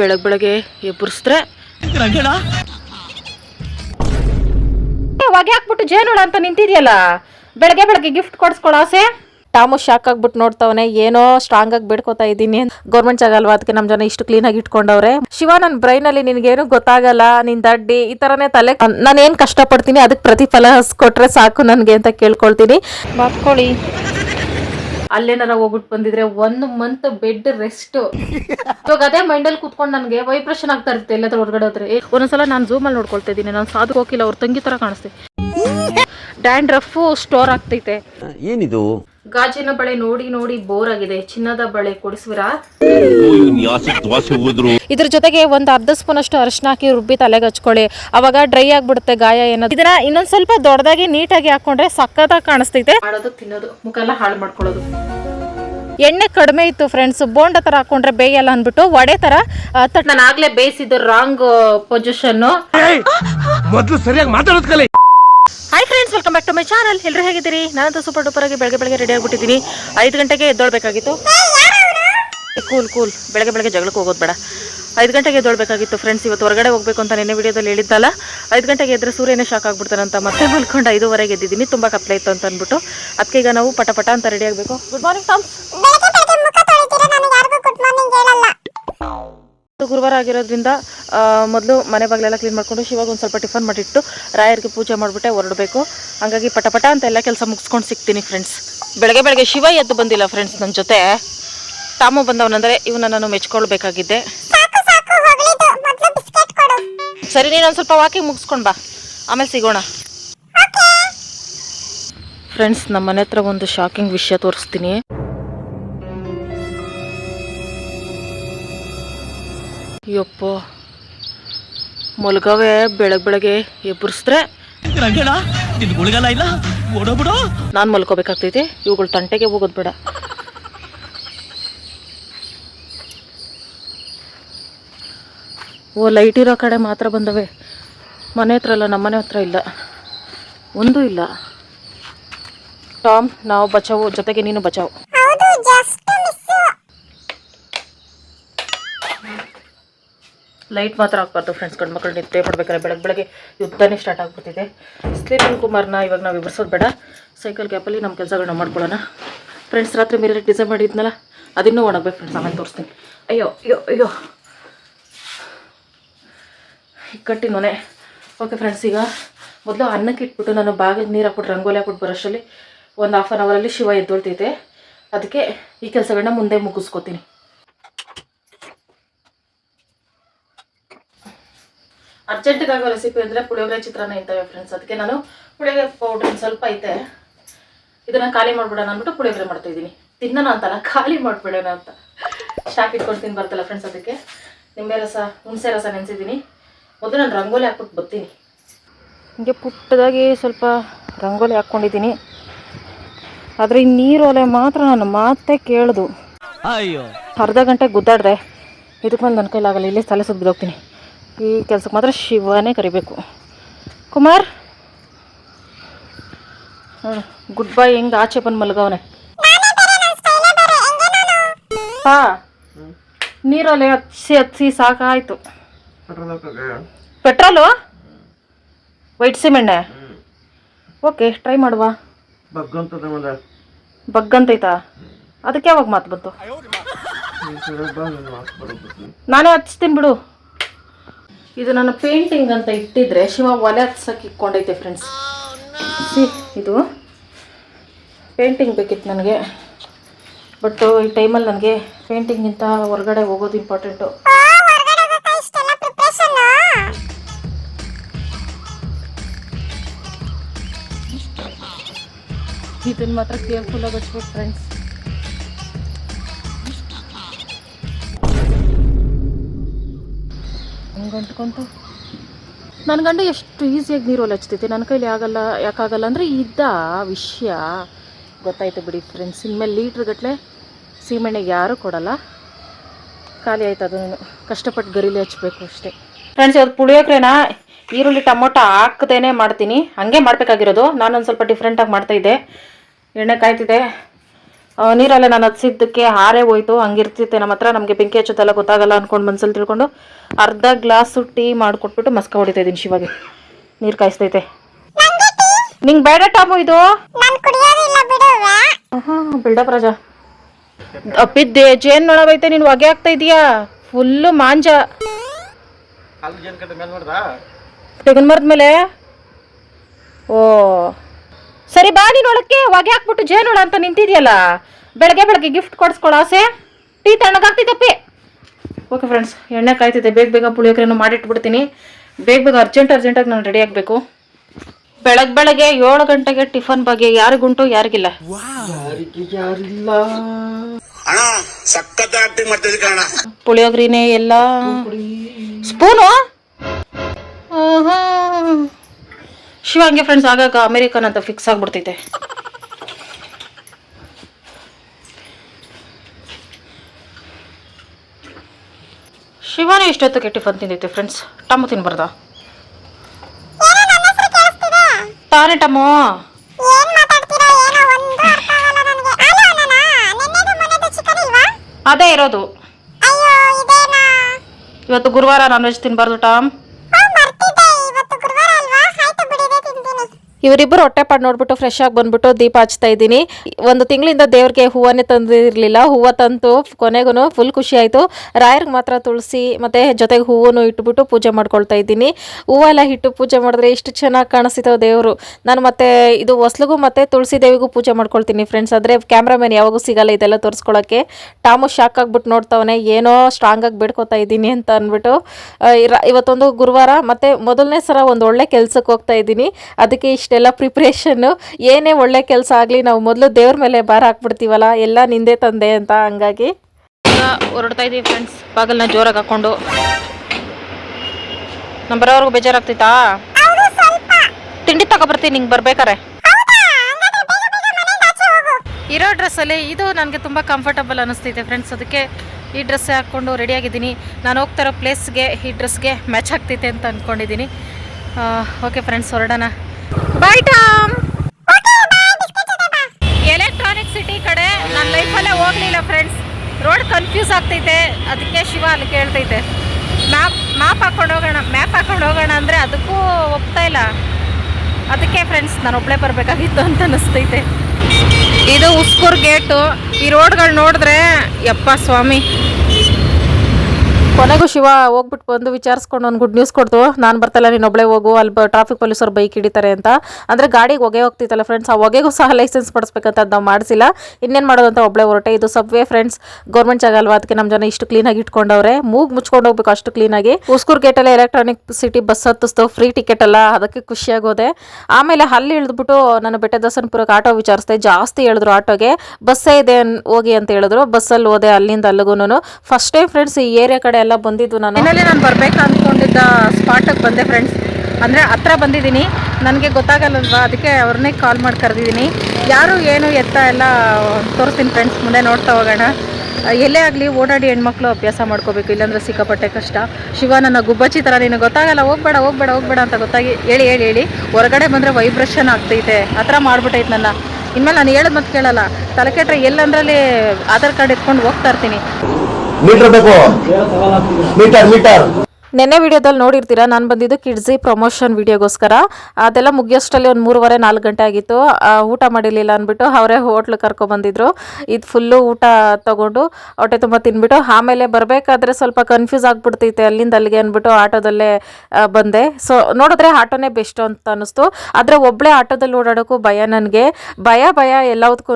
ಬೆಳಗ್ ಬೆಳಗ್ಗೆ ಎಬ್ಬರಿಸಿದ್ರೆ ಹೊಗೆ ಹಾಕ್ಬಿಟ್ಟು ಜೇನುಳ ಅಂತ ನಿಂತಿದ್ಯಲ್ಲ? ಬೆಳಗ್ಗೆ ಬೆಳಗ್ಗೆ ಗಿಫ್ಟ್ ಕೊಡ್ಸ್ಕೊಳ ಆಸೆ? ಟಾಮು ಶಾಕ್ ಆಗ್ಬಿಟ್ಟು ನೋಡ್ತಾವನೆ ಏನೋ ಸ್ಟ್ರಾಂಗ್ ಆಗಿ ಬಿಡ್ಕೋತಾ ಇದ್ದೀನಿ ಗೌರ್ಮೆಂಟ್ ಜಾಗ ಅಲ್ವಾ? ಅದಕ್ಕೆ ನಮ್ ಜನ ಇಷ್ಟು ಕ್ಲೀನ್ ಆಗಿ ಇಟ್ಕೊಂಡವ್ರೆ. ಶಿವ ನನ್ನ ಬ್ರೈನ್ ಅಲ್ಲಿ ನಿನ್ಗೇನು ಗೊತ್ತಾಗಲ್ಲ ನಿನ್ ದಡ್ಡಿ ಈ ತರನೇ ತಲೆ ನಾನು ಏನ್ ಕಷ್ಟ ಪಡ್ತೀನಿ ಅದಕ್ಕೆ ಪ್ರತಿಫಲ ಕೊಟ್ರೆ ಸಾಕು ನನ್ಗೆ ಅಂತ ಕೇಳ್ಕೊಳ್ತೀನಿ. ಬಾತ್ಕೊಳ್ಳಿ ಅಲ್ಲೇನಾರ ಹೋಗ್ಬಿಟ್ಟು ಬಂದಿದ್ರೆ ಒಂದು ಮಂತ್ ಬೆಡ್ ರೆಸ್ಟ್ ಇವಾಗ ಅದೇ ಮೈಂಡಲ್ಲಿ ಕುತ್ಕೊಂಡ್ ನನಗೆ ವೈಬ್ರೇಷನ್ ಆಗ್ತಾ ಇರುತ್ತೆ ಎಲ್ಲಾದ್ರೂ ಹೊರಗಡೆ ಹೋದ್ರೆ. ಏ, ಒಂದೊಂದ್ಸಲ ನಾನು ಅಲ್ಲಿ ನೋಡ್ಕೊಳ್ತಾ ಇದೀನಿ ನಾನು ಸಾಧು ಹೋಗಿಲ್ಲ ಅವ್ರ ತಂಗಿ ತರ ಕಾಣಿಸ್ತೆ. ಡ್ಯಾಂಡ್ರಫು ಸ್ಟೋರ್ ಆಗ್ತೈತೆ. ಏನಿದು? ಗಾಜಿನ ಬಳೆ ನೋಡಿ ನೋಡಿ ಬೋರ್ ಆಗಿದೆ. ಚಿನ್ನದ ಬಳೆ ಕೊಡಿಸುವಿರಾ? ಇದ್ರ ಜೊತೆಗೆ ಒಂದು ಅರ್ಧ ಸ್ಪೂನ್ ಅಷ್ಟು ಅರಿಶಿನ ಹಾಕಿ ರುಬ್ಬಿ ತಲೆಗೆ ಹಚ್ಕೊಳ್ಳಿ. ಅವಾಗ ಡ್ರೈ ಆಗ್ಬಿಡುತ್ತೆ ಗಾಯ ಏನೋ ಇದನ್ನ ಇನ್ನೊಂದ್ ಸ್ವಲ್ಪ ದೊಡ್ಡದಾಗಿ ನೀಟಾಗಿ ಹಾಕೊಂಡ್ರೆ ಸಕ್ಕತ್ತಾಗಿ ಕಾಣಿಸ್ತೈತೆ. ಮಾಡೋದು ತಿನ್ನೋದು ಮುಖ ಎಲ್ಲ ಹಾಳು ಮಾಡ್ಕೊಳ್ಳೋದು. ಎಣ್ಣೆ ಕಡಿಮೆ ಇತ್ತು ಫ್ರೆಂಡ್ಸ್ ಬೋಂಡ ತರ ಹಾಕೊಂಡ್ರೆ ಬೇಯಲ್ಲ ಅಂದ್ಬಿಟ್ಟು ವಡೆ ತರ ನಾನು ಆಗ್ಲೇ ಬೇಯಿಸಿದ್ದು ರಾಂಗ್ ಪೊಸಿಷನ್ ಮೊದಲು ಸರಿಯಾಗಿ ಮಾತಾಡೋದ್ ಕಲೆ. Hi friends welcome back to my channel ಎಲ್ಲರೂ ಹೇಗಿದ್ದೀರಿ? ನಾನಂತೂ ಸೂಪರ್ ಡೂಪರ್ ಆಗಿ ಬೆಳಗ್ಗೆ ಬೆಳಗ್ಗೆ ರೆಡಿ ಆಗಿಬಿಟ್ಟಿದ್ದೀನಿ. ಐದು ಗಂಟೆಗೆ ಎದ್ದೊಳ್ಬೇಕಾಗಿತ್ತು. ಕೂಲ್ ಕೂಲ್ ಬೆಳಗ್ಗೆ ಬೆಳಗ್ಗೆ ಜಗಳಕ್ಕೆ ಹೋಗೋದು ಬೇಡ. ಐದು ಗಂಟೆಗೆ ಎದ್ದೊಳ್ಬೇಕಾಗಿತ್ತು ಫ್ರೆಂಡ್ಸ್ ಇವತ್ತು ಹೊರಗಡೆ ಹೋಗಬೇಕು ಅಂತ ನೆನ್ನೆ ವಿಡಿಯೋದಲ್ಲಿ ಹೇಳಿದ್ದಲ್ಲ. ಐದು ಗಂಟೆಗೆ ಎದ್ರೆ ಸೂರ್ಯನೇ ಶಾಕ್ ಆಗ್ಬಿಡ್ತಾನಂತ ಮತ್ತೆ ಮಲ್ಕೊಂಡು ಐದುವರೆಗೆ ಎದ್ದಿದ್ದೀನಿ. ತುಂಬ ಕತ್ಲೆ ಇತ್ತು ಅಂತ ಅಂದ್ಬಿಟ್ಟು. ಅದಕ್ಕೆ ಈಗ ನಾವು ಪಟ ಪಟ ಅಂತ ರೆಡಿ ಆಗಬೇಕು. ಗುಡ್ ಮಾರ್ನಿಂಗ್ ಟಾಮ್ಸ್ ಗುರುವಾರ ಆಗಿರೋದ್ರಿಂದ ಮೊದಲು ಮನೆ ಬಾಗಿಲೆಲ್ಲ ಕ್ಲೀನ್ ಮಾಡಿಕೊಂಡು ಶಿವಾಗ ಒಂದು ಸ್ವಲ್ಪ ಟಿಫನ್ ಮಾಡಿಟ್ಟು ರಾಯರಿಗೆ ಪೂಜೆ ಮಾಡಿಬಿಟ್ಟೆ ಹೊರಡಬೇಕು. ಹಂಗಾಗಿ ಪಟ ಪಟ ಅಂತ ಎಲ್ಲ ಕೆಲಸ ಮುಗಿಸ್ಕೊಂಡು ಸಿಗ್ತೀನಿ ಫ್ರೆಂಡ್ಸ್ ಬೆಳಗ್ಗೆ ಬೆಳಗ್ಗೆ ಶಿವ ಎದ್ದು ಬಂದಿಲ್ಲ ಫ್ರೆಂಡ್ಸ್ ನನ್ನ ಜೊತೆ. ತಾಮು ಬಂದವನಂದರೆ ಇವನ್ನ ನಾನು ಮೆಚ್ಕೊಳ್ಬೇಕಾಗಿದ್ದೆ. ಸರಿ ನೀನು ಒಂದು ಸ್ವಲ್ಪ ವಾಕಿಂಗ್ ಮುಗಿಸ್ಕೊಂಡು ಬಾ. ಆಮೇಲೆ ಸಿಗೋಣ. ಫ್ರೆಂಡ್ಸ್ ನಮ್ಮ ಮನೆ ಹತ್ರ ಒಂದು ಶಾಕಿಂಗ್ ವಿಷಯ ತೋರಿಸ್ತೀನಿ. ಯಪ್ಪ. ಮಲ್ಗವೆ ಬೆಳಗ್ ಬೆಳಗ್ಗೆ ಎಬ್ಬರಿಸಿದ್ರೆ ನಾನ್ ಮಲ್ಕೋಬೇಕಾಗ್ತೈತಿ. ಇವುಗಳು ತಂಟೆಗೆ ಹೋಗೋದು ಬೇಡ. ಓ ಲೈಟ್ ಇರೋ ಕಡೆ ಮಾತ್ರ ಬಂದವೆ. ಮನೆ ಹತ್ರ ಇಲ್ಲ ನಮ್ಮನೆ ಹತ್ರ ಇಲ್ಲ. ಒಂದೂ ಇಲ್ಲ. ಟಾಮ್ ನಾವು ಬಚಾವು ಜೊತೆಗೆ ನೀನು ಬಚಾವು. ಲೈಟ್ ಮಾತ್ರ ಹಾಕ್ಬಾರ್ದು ಫ್ರೆಂಡ್ಸ್ ಗಂಡು ಮಕ್ಕಳು ನಿದ್ದೆ ಮಾಡ್ಬೇಕಾದ್ರೆ ಬೆಳಗ್ಗೆ ಬೆಳಗ್ಗೆ ಯುದ್ಧನೇ ಸ್ಟಾರ್ಟ್ ಆಗ್ಬಿಟ್ಟಿದೆ. ಸ್ಲೀಪಿಂಗ್ ಕುಮಾರ್ನ ಇವಾಗ ನಾವು ವಿವರಿಸೋದು ಬೇಡ. ಸೈಕಲ್ ಕ್ಯಾಪಲ್ಲಿ ನಮ್ಮ ಕೆಲಸಗಳನ್ನ ಮಾಡ್ಕೊಳ್ಳೋಣ. ಫ್ರೆಂಡ್ಸ್ ರಾತ್ರಿ ಮೇಲೆ ಡಿಸೈನ್ ಮಾಡಿದ್ನಲ್ಲ, ಅದಿನ್ನೂ ಒಣಗ್ಬೇಕು ಫ್ರೆಂಡ್ಸ್ ಆಮೇಲೆ ತೋರಿಸ್ತೀನಿ. ಅಯ್ಯೋ ಅಯ್ಯೋ ಅಯ್ಯೋ. ಕಟ್ಟಿ ನೊನೆ ಓಕೆ ಫ್ರೆಂಡ್ಸ್ ಈಗ ಮೊದಲು ಅನ್ನಕ್ಕೆ ಇಟ್ಬಿಟ್ಟು ನಾನು ಬಾಗಿಲು ನೀರು ಹಾಕ್ಬಿಟ್ಟು ರಂಗೋಲಿ ಹಾಕ್ಬಿಟ್ಟು ಬರೋಷ್ಟರಲ್ಲಿ ಒಂದು ಹಾಫ್ ಆನ್ ಅವರಲ್ಲಿ ಶಿವ ಎದ್ದೊಳ್ತೈತೆ. ಅದಕ್ಕೆ ಈ ಕೆಲಸಗಳನ್ನ ಮುಂದೆ ಮುಗಿಸ್ಕೋತೀನಿ. ಅರ್ಜೆಂಟಿಗೆ ಆಗೋ ರೆಸಿಪಿ ಅಂದರೆ ಪುಳಿಯೋಗರೆ ಚಿತ್ರಾನ್ನ ಇಂತವೆ ಫ್ರೆಂಡ್ಸ್ ಅದಕ್ಕೆ ನಾನು ಪುಳಿಯೋಗರೆ ಪೌಡ್ರ್ ಸ್ವಲ್ಪ ಐತೆ. ಇದನ್ನ ಖಾಲಿ ಮಾಡ್ಬಿಡೋಣ ಅಂದ್ಬಿಟ್ಟು ಪುಳಿಯೋಗರೆ ಮಾಡ್ತಾ ಇದ್ದೀನಿ. ತಿನ್ನೋಣ ಅಂತಲ್ಲ ಖಾಲಿ ಮಾಡ್ಬಿಡೋಣ ಅಂತ. ಶಾಕ್ ಇಟ್ಕೊಂಡು ತಿನ್ ಬರ್ತಲ್ಲ ಫ್ರೆಂಡ್ಸ್ ಅದಕ್ಕೆ ನಿಂಬೆ ರಸ ಹುಣಸೆ ರಸ ನೆನೆಸಿದ್ದೀನಿ. ಮೊದಲು ನಾನು ರಂಗೋಲಿ ಹಾಕ್ಬಿಟ್ಟು ಬರ್ತೀನಿ. ಹಿಂಗೆ ಪುಟ್ಟದಾಗಿ ಸ್ವಲ್ಪ ರಂಗೋಲಿ ಹಾಕ್ಕೊಂಡಿದ್ದೀನಿ. ಆದರೆ ಈ ನೀರೊಲೆ ಮಾತ್ರ ನಾನು ಮಾತೇ ಕೇಳ್ದು. ಅಯ್ಯೋ. ಅರ್ಧ ಗಂಟೆ ಗುದ್ದಾಡ್ರೆ ಇದಕ್ಕೆ ಬಂದು ನನ್ನ ಕೈಲಾಗಲ್ಲ ಇಲ್ಲಿ ತಲೆ ಬಿದ್ದೋಗ್ತೀನಿ ಈ ಕೆಲಸಕ್ಕೆ ಮಾತ್ರ ಶಿವನೇ ಕರಿಬೇಕು. ಕುಮಾರ್? ಗುಡ್ ಬೈ ಹೆಂಗೆ ಆಚೆ ಬಂದು ಮಲ್ಗವನೆ ಹಾ ನೀರಲ್ಲಿ ಹಚ್ಚಿ ಹಚ್ಚಿ ಸಾಕಾಯ್ತು. ಪೆಟ್ರೋಲು ವೈಟ್ ಸಿಮೆಣ್ಣೆ ಓಕೆ ಟ್ರೈ ಮಾಡುವ. ಬಗ್ಗಂತೈತಾ? ಅದಕ್ಕೆ ಯಾವಾಗ ಮಾತು ಬಂತು? ನಾನೇ ಹಚ್ತೀನಿ ಬಿಡು. ಇದು ನಾನು ಪೇಂಟಿಂಗ್ ಅಂತ ಇಟ್ಟಿದ್ರೆ ಶಿವ ಒಲೆ ಹತ್ಸೋಕೆ ಇಕ್ಕೊಂಡೈತೆ ಫ್ರೆಂಡ್ಸ್ ಸಿ, ಇದು ಪೇಂಟಿಂಗ್ ಬೇಕಿತ್ತು ನನಗೆ. ಬಟ್ ಈ ಟೈಮಲ್ಲಿ ನನಗೆ ಪೇಂಟಿಂಗಿಂತ ಹೊರಗಡೆ ಹೋಗೋದು ಇಂಪಾರ್ಟೆಂಟು ಇದನ್ನ ಮಾತ್ರ ಕೇರ್ಫುಲ್ಲಾಗಿ ಹಚ್ಬೇಕು ಫ್ರೆಂಡ್ಸ್ ಹಂಗಂಟ್ಕೊಂತು ನನ್ನ ಗಂಡ ಎಷ್ಟು ಈಸಿಯಾಗಿ ನೀರಲ್ಲಿ ಹಚ್ತೈತೆ ನನ್ನ ಕೈಲಿ ಆಗಲ್ಲ, ಯಾಕಾಗಲ್ಲ ಅಂದರೆ ಇದ್ದ ವಿಷಯ. ಗೊತ್ತಾಯ್ತು ಬಿಡಿ ಫ್ರೆಂಡ್ಸ್ ಇನ್ಮೇಲೆ ಲೀಟ್ರ್ ಗಟ್ಟಲೆ ಸೀಮೆಣ್ಣೆಗೆ ಯಾರೂ ಕೊಡಲ್ಲ. ಖಾಲಿ ಆಯ್ತು ಅದನ್ನು ಕಷ್ಟಪಟ್ಟು ಗರಿಲಿ ಹಚ್ಬೇಕು ಅಷ್ಟೇ. ಫ್ರೆಂಡ್ಸ್ ಅದು ಪುಳಿಯೋಗ್ರೆನ ಈರುಳ್ಳಿ ಟೊಮೊಟೊ ಹಾಕ್ದೇನೆ ಮಾಡ್ತೀನಿ. ಹಾಗೆ ಮಾಡಬೇಕಾಗಿರೋದು. ನಾನೊಂದು ಸ್ವಲ್ಪ ಡಿಫ್ರೆಂಟಾಗಿ ಮಾಡ್ತಾಯಿದ್ದೆ ಎಣ್ಣೆ ಕಾಯ್ತಿದೆ ನೀರಲ್ಲೇ ನಾನು ಹತ್ಸಿದ್ದಕ್ಕೆ ಹಾರೇ ಹೋಯ್ತು ಹಂಗಿರ್ತಿತ್ತೆ ನಮ್ಮ ಹತ್ರ ನಮಗೆ ಬೆಂಕಿ ಹಚ್ಚೋದೆಲ್ಲ ಗೊತ್ತಾಗಲ್ಲ ಅಂದ್ಕೊಂಡು ಮನ್ಸಲ್ಲಿ ತಿಳ್ಕೊಂಡು ಅರ್ಧ ಗ್ಲಾಸು ಟೀ ಮಾಡ್ಕೊಟ್ಬಿಟ್ಟು ಮಸ್ಕ ಹೊಡಿತಾ ಇದ್ದೀನಿ ಶಿವಾಗೆ. ನೀರು ಕಾಯಿಸ್ತೈತೆ. ನಿಂಗೆ ಬೇಡ ಟಾಮು ಇದು. ಬಿಲ್ಡಪ್ ರಾಜ. ಅಪ್ಪಿದ್ದೆ ಜೇನ್ ನೊಳಗೈತೆ ನೀನು ಹೊಗೆ ಆಗ್ತಾ ಇದೀಯಾ? ಫುಲ್ಲು ಮಾಂಜ. ತೆಗನ್ ಮೇಲೆ? ಓ. ಸರಿ ಬಾ ನೀನೊಳಕ್ಕೆ ಹೊಗೆ ಹಾಕ್ಬಿಟ್ಟು ಜೇನುಳ ಅಂತ ನಿಂತಿದ್ಯಲ್ಲ? ಬೆಳಗ್ಗೆ ಬೆಳಗ್ಗೆ ಗಿಫ್ಟ್ ಕೊಡ್ಸ್ಕೊಳೋ ಆಸೆ? ಟೀ ತಣ್ಣಗಾಗ್ತಿದ್ದಪ್ಪಿ ಓಕೆ ಫ್ರೆಂಡ್ಸ್ ಎಣ್ಣೆ ಕಾಯ್ತಿದ್ದೆ. ಬೇಗ ಬೇಗ ಪುಳಿಯೋಗರೆನೂ ಮಾಡಿಟ್ಬಿಡ್ತೀನಿ. ಬೇಗ ಬೇಗ ಅರ್ಜೆಂಟ್ ಅರ್ಜೆಂಟಾಗಿ ನಾನು ರೆಡಿ ಆಗಬೇಕು. ಬೆಳಗ್ಗೆ ಬೆಳಗ್ಗೆ ಏಳು ಗಂಟೆಗೆ ಟಿಫನ್ ಬಗ್ಗೆ ಯಾರಿಗುಂಟು ಯಾರಿಗಿಲ್ಲ. ಪುಳಿಯೋಗರಿನೇ ಎಲ್ಲ ಸ್ಪೂನು? ಶಿವ ಹಂಗೆ ಫ್ರೆಂಡ್ಸ್ ಆಗಾಗ ಅಮೇರಿಕನ್ ಅಂತ ಫಿಕ್ಸ್ ಆಗ್ಬಿಡ್ತೈತೆ. ಶಿವನೇ ಎಷ್ಟೊತ್ತು ಟಿಫನ್ ತಿಂದೈತೆ ಫ್ರೆಂಡ್ಸ್ ಟಮ್ಮು ತಿನ್ಬಾರ್ದ? ತಾನೇ ಟಮ್ಮು ಅದೇ ಇರೋದು. ಇವತ್ತು ಗುರುವಾರ ನಾನ್ ವೆಜ್ ತಿನ್ಬಾರ್ದು ಟಾಮ್. ಇವರಿಬ್ಬರು ಹೊಟ್ಟೆಪಾಡು ನೋಡ್ಬಿಟ್ಟು ಫ್ರೆಶ್ ಆಗಿ ಬಂದ್ಬಿಟ್ಟು ದೀಪ ಹಚ್ತಾ ಇದ್ದೀನಿ. ಒಂದು ತಿಂಗಳಿಂದ ದೇವ್ರಿಗೆ ಹೂವನ್ನೇ ತಂದಿರಲಿಲ್ಲ. ಹೂವು ತಂತು ಕೊನೆಗೂ ಫುಲ್ ಖುಷಿ ಆಯಿತು. ರಾಯರ್ಗೆ ಮಾತ್ರ ತುಳಸಿ ಮತ್ತು ಜೊತೆಗೆ ಹೂವನ್ನು ಇಟ್ಬಿಟ್ಟು ಪೂಜೆ ಮಾಡ್ಕೊಳ್ತಾ ಇದ್ದೀನಿ. ಹೂವೆಲ್ಲ ಇಟ್ಟು ಪೂಜೆ ಮಾಡಿದ್ರೆ ಇಷ್ಟು ಚೆನ್ನಾಗಿ ಕಾಣಿಸ್ತಿತ್ತು ದೇವರು. ನಾನು ಮತ್ತೆ ಇದು ಹೊಸ್ಲಿಗೂ ಮತ್ತು ತುಳಸಿ ದೇವಿಗೂ ಪೂಜೆ ಮಾಡ್ಕೊಳ್ತೀನಿ ಫ್ರೆಂಡ್ಸ್ ಆದರೆ ಕ್ಯಾಮ್ರಾಮನ್ ಯಾವಾಗೂ ಸಿಗಲ್ಲ ಇದೆಲ್ಲ ತೋರಿಸ್ಕೊಳಕ್ಕೆ. ಟಾಮು ಶಾಕ್ ಆಗಿಬಿಟ್ಟು ನೋಡ್ತಾವನೆ, ಏನೋ ಸ್ಟ್ರಾಂಗಾಗಿ ಬೇಡ್ಕೊತಾ ಇದ್ದೀನಿ ಅಂತ ಅಂದ್ಬಿಟ್ಟು ಇವತ್ತೊಂದು ಗುರುವಾರ ಮತ್ತು ಮೊದಲನೇ ಸಲ ಒಂದು ಒಳ್ಳೆ ಕೆಲ್ಸಕ್ಕೆ ಹೋಗ್ತಾ ಇದ್ದೀನಿ. ಅದಕ್ಕೆ ಇಷ್ಟೆಲ್ಲ ಪ್ರಿಪ್ರೇಷನ್ನು ಏನೇ ಒಳ್ಳೆ ಕೆಲಸ ಆಗಲಿ ನಾವು ಮೊದಲು ದೇವ್ರ ಮೇಲೆ ಭಾರ ಹಾಕ್ಬಿಡ್ತೀವಲ್ಲ ಎಲ್ಲ ನಿಂದೆ ತಂದೆ ಅಂತ ಹಂಗಾಗಿ. ಹೊರಡ್ತಾ ಇದ್ದೀವಿ ಫ್ರೆಂಡ್ಸ್ ಬಾಗಿಲ್ನ ಜೋರಾಗಿ ಹಾಕ್ಕೊಂಡು ನಮ್ಮ ಬರೋವರೆಗೂ ಬೇಜಾರಾಗ್ತೈತಾ ಹೌದು ಸ್ವಲ್ಪ. ತಿಂಡಿ ತಗೊಬರ್ತೀನಿ ನಿಂಗೆ ಬರ್ಬೇಕಾರೆ ಹೌದಾ? ಹಂಗಾದ್ರೆ ಬೇಗ ಬೇಗ ಮನೆಯಿಂದ ಆಚೆ ಹೋಗು. ಇರೋ ಡ್ರೆಸ್ಸಲ್ಲಿ ಇದು ನನಗೆ ತುಂಬ ಕಂಫರ್ಟಬಲ್ ಅನ್ನಿಸ್ತೈತೆ ಫ್ರೆಂಡ್ಸ್ ಅದಕ್ಕೆ ಈ ಡ್ರೆಸ್ ಹಾಕ್ಕೊಂಡು ರೆಡಿಯಾಗಿದ್ದೀನಿ ನಾನು ಹೋಗ್ತಾ ಇರೋ ಪ್ಲೇಸ್ಗೆ ಈ ಡ್ರೆಸ್ಗೆ ಮ್ಯಾಚ್ ಆಗ್ತೈತೆ ಅಂತ ಅಂದ್ಕೊಂಡಿದ್ದೀನಿ ಓಕೆ ಫ್ರೆಂಡ್ಸ್ ಹೊರಡೋಣ. ಬಾಯ್ ಟಾಮ್. ಎಲೆಕ್ಟ್ರಾನಿಕ್ ಸಿಟಿ ಕಡೆ ನನ್ನ ಲೈಫಲ್ಲೇ ಹೋಗ್ಲಿಲ್ಲ ಫ್ರೆಂಡ್ಸ್ ರೋಡ್ ಕನ್ಫ್ಯೂಸ್ ಆಗ್ತೈತೆ. ಅದಕ್ಕೆ ಶಿವ ಅಲ್ಲಿ ಕೇಳ್ತೈತೆ. ಮ್ಯಾಪ್ ಮ್ಯಾಪ್ ಹಾಕೊಂಡು ಹೋಗೋಣ ಮ್ಯಾಪ್ ಹಾಕೊಂಡು ಹೋಗೋಣ ಅಂದರೆ ಅದಕ್ಕೂ ಒಪ್ತಾ ಇಲ್ಲ. ಅದಕ್ಕೆ ಫ್ರೆಂಡ್ಸ್ ನಾನು ಒಬ್ಬಳೇ ಬರಬೇಕಾಗಿತ್ತು ಅಂತ ಅನಿಸ್ತೈತೆ. ಇದು ಉಸ್ಕೂರ್ ಗೇಟು ಈ ರೋಡ್ಗಳು ನೋಡಿದ್ರೆ, ಯಪ್ಪ ಸ್ವಾಮಿ. ಕೊನೆಗೂ ಶಿವ ಹೋಗ್ಬಿಟ್ಟು ಬಂದು ವಿಚಾರಿಸ್ಕೊಂಡು ಒಂದು ಗುಡ್ ನ್ಯೂಸ್ ಕೊಡ್ತು. ನಾನು ಬರ್ತಲ್ಲ ನೀನು ಒಬ್ಬಳೇ ಹೋಗು, ಅಲ್ಲಿ ಟ್ರಾಫಿಕ್ ಪೊಲೀಸರು ಬೈಕ್ ಹಿಡಿತಾರೆ ಅಂತ. ಅಂದರೆ ಗಾಡಿಗೆ ಹೊಗೆ ಹೋಗ್ತಿತ್ತಲ್ಲ ಫ್ರೆಂಡ್ಸ್ ಆ ಹೊಗೆಗೂ ಸಹ ಲೈಸೆನ್ಸ್ ಪಡಿಸ್ಬೇಕಂತ ನಾವು ಮಾಡಿಸಿಲ್ಲ. ಇನ್ನೇನು ಮಾಡೋದಂತ ಅಂತ ಹೊರಟೆ. ಇದು ಸಬ್ವೇ ಫ್ರೆಂಡ್ಸ್ ಗೌರ್ಮೆಂಟ್ ಜಾಗ ಅಲ್ವಾ ಅದಕ್ಕೆ ನಮ್ಮ ಜನ ಇಷ್ಟು ಕ್ಲೀನಾಗಿ ಇಟ್ಕೊಂಡವ್ರೆ. ಮೂಗ್ ಮುಚ್ಕೊಂಡು ಹೋಗ್ಬೇಕು ಅಷ್ಟು ಕ್ಲೀನಾಗಿ ಉಸ್ಕೂರ್ ಗೇಟಲ್ಲಿ ಎಲೆಕ್ಟ್ರಾನಿಕ್ ಸಿಟಿ ಬಸ್ ಹತ್ತಿಸ್ತು. ಫ್ರೀ ಟಿಕೆಟ್ ಅಲ್ಲ, ಅದಕ್ಕೆ ಖುಷಿಯಾಗೋದೆ. ಆಮೇಲೆ ಅಲ್ಲಿ ಇಳಿದ್ಬಿಟ್ಟು ಬೆಟ್ಟ ದಸನಪುರಕ್ಕೆ ಆಟೋ ವಿಚಾರಿಸಿದೆ. ಜಾಸ್ತಿ ಹೇಳಿದ್ರು ಆಟೋಗೆ. ಬಸ್ಸೇ ಇದೆ ಹೋಗಿ ಅಂತ ಹೇಳಿದ್ರು. ಬಸ್ಸಲ್ಲಿ ಹೋದೆ ಅಲ್ಲಿಂದ ಅಲ್ಲಿಗೂ ಫಸ್ಟ್ ಟೈಮ್ ಫ್ರೆಂಡ್ಸ್ ಈ ಏರಿಯಾ ಕಡೆ ಎಲ್ಲ ಬಂದಿದ್ದು ನಾನು. ಇನ್ನಲ್ಲಿ ನಾನು ಬರ್ಬೇಕು ಅಂದ್ಕೊಂಡಿದ್ದ ಸ್ಪಾಟಿಗೆ ಬಂದೆ ಫ್ರೆಂಡ್ಸ್ ಅಂದರೆ ಹತ್ರ ಬಂದಿದ್ದೀನಿ. ನನಗೆ ಗೊತ್ತಾಗಲ್ಲಲ್ವಾ? ಅದಕ್ಕೆ ಅವ್ರನ್ನೇ ಕಾಲ್ ಮಾಡಿ ಕರೆದಿದ್ದೀನಿ. ಯಾರು ಏನು ಎತ್ತ ಎಲ್ಲ ತೋರಿಸ್ತೀನಿ ಫ್ರೆಂಡ್ಸ್ ಮುಂದೆ ನೋಡ್ತಾ ಹೋಗೋಣ. ಎಲ್ಲೇ ಆಗಲಿ ಓಡಾಡಿ ಹೆಣ್ಮಕ್ಳು ಅಭ್ಯಾಸ ಮಾಡ್ಕೋಬೇಕು. ಇಲ್ಲಾಂದರೆ ಸಿಕ್ಕಾಪಟ್ಟೆ ಕಷ್ಟ. ಶಿವ ನನ್ನ ಗುಬ್ಬಚ್ಚಿ ಥರ ನೀನು ಗೊತ್ತಾಗಲ್ಲ? ಹೋಗ್ಬೇಡ ಹೋಗ್ಬೇಡ ಹೋಗ್ಬೇಡ ಅಂತ ಗೊತ್ತಾಗಿ ಹೇಳಿ ಹೇಳಿ ಹೇಳಿ. ಹೊರಗಡೆ ಬಂದರೆ ವೈಬ್ರೇಷನ್ ಆಗ್ತೈತೆ. ಆ ಥರ ಮಾಡಿಬಿಟ್ಟೈತೆ ನನ್ನ. ಇನ್ಮೇಲೆ ನಾನು ಹೇಳೋದು ಮತ್ತೆ ಕೇಳಲ್ಲ. ತಲೆ ಕೆಟ್ಟರೆ ಎಲ್ಲಂದ್ರಲ್ಲಿ ಆಧಾರ್ ಕಾರ್ಡ್ ಎತ್ಕೊಂಡು ಹೋಗ್ತಾ ಇರ್ತೀನಿ. মিটার দেখুন মিটার মিটার। ನೆನ್ನೆ ವಿಡಿಯೋದಲ್ಲಿ ನೋಡಿರ್ತೀರಾ, ನಾನು ಬಂದಿದ್ದು ಕಿಡ್ಸಿ ಪ್ರಮೋಷನ್ ವಿಡಿಯೋಗೋಸ್ಕರ. ಅದೆಲ್ಲ ಮುಗಿಯೋಷ್ಟರಲ್ಲಿ ಒಂದು ಮೂರುವರೆ, ನಾಲ್ಕು ಗಂಟೆ ಆಗಿತ್ತು. ಊಟ ಮಾಡಿರಲಿಲ್ಲ ಅಂದ್ಬಿಟ್ಟು ಅವರೇ ಹೋಟ್ಲು ಕರ್ಕೊಬಂದಿದ್ರು ಇದು ಫುಲ್ಲು ಊಟ ತೊಗೊಂಡು ಹೊಟ್ಟೆ ತುಂಬ ತಿನ್ಬಿಟ್ಟು, ಆಮೇಲೆ ಬರಬೇಕಾದ್ರೆ ಸ್ವಲ್ಪ ಕನ್ಫ್ಯೂಸ್ ಆಗಿಬಿಡ್ತೈತೆ ಅಲ್ಲಿಂದ ಅಲ್ಲಿಗೆ ಅಂದ್ಬಿಟ್ಟು ಆಟೋದಲ್ಲೇ ಬಂದೆ. ಸೊ ನೋಡಿದ್ರೆ ಆಟೋನೇ ಬೆಸ್ಟ್ ಅಂತ ಅನ್ನಿಸ್ತು. ಆದರೆ ಒಬ್ಬಳೇ ಆಟೋದಲ್ಲಿ ಓಡಾಡೋಕ್ಕೂ ಭಯ ನನಗೆ. ಭಯ ಭಯ ಎಲ್ಲದಕ್ಕೂ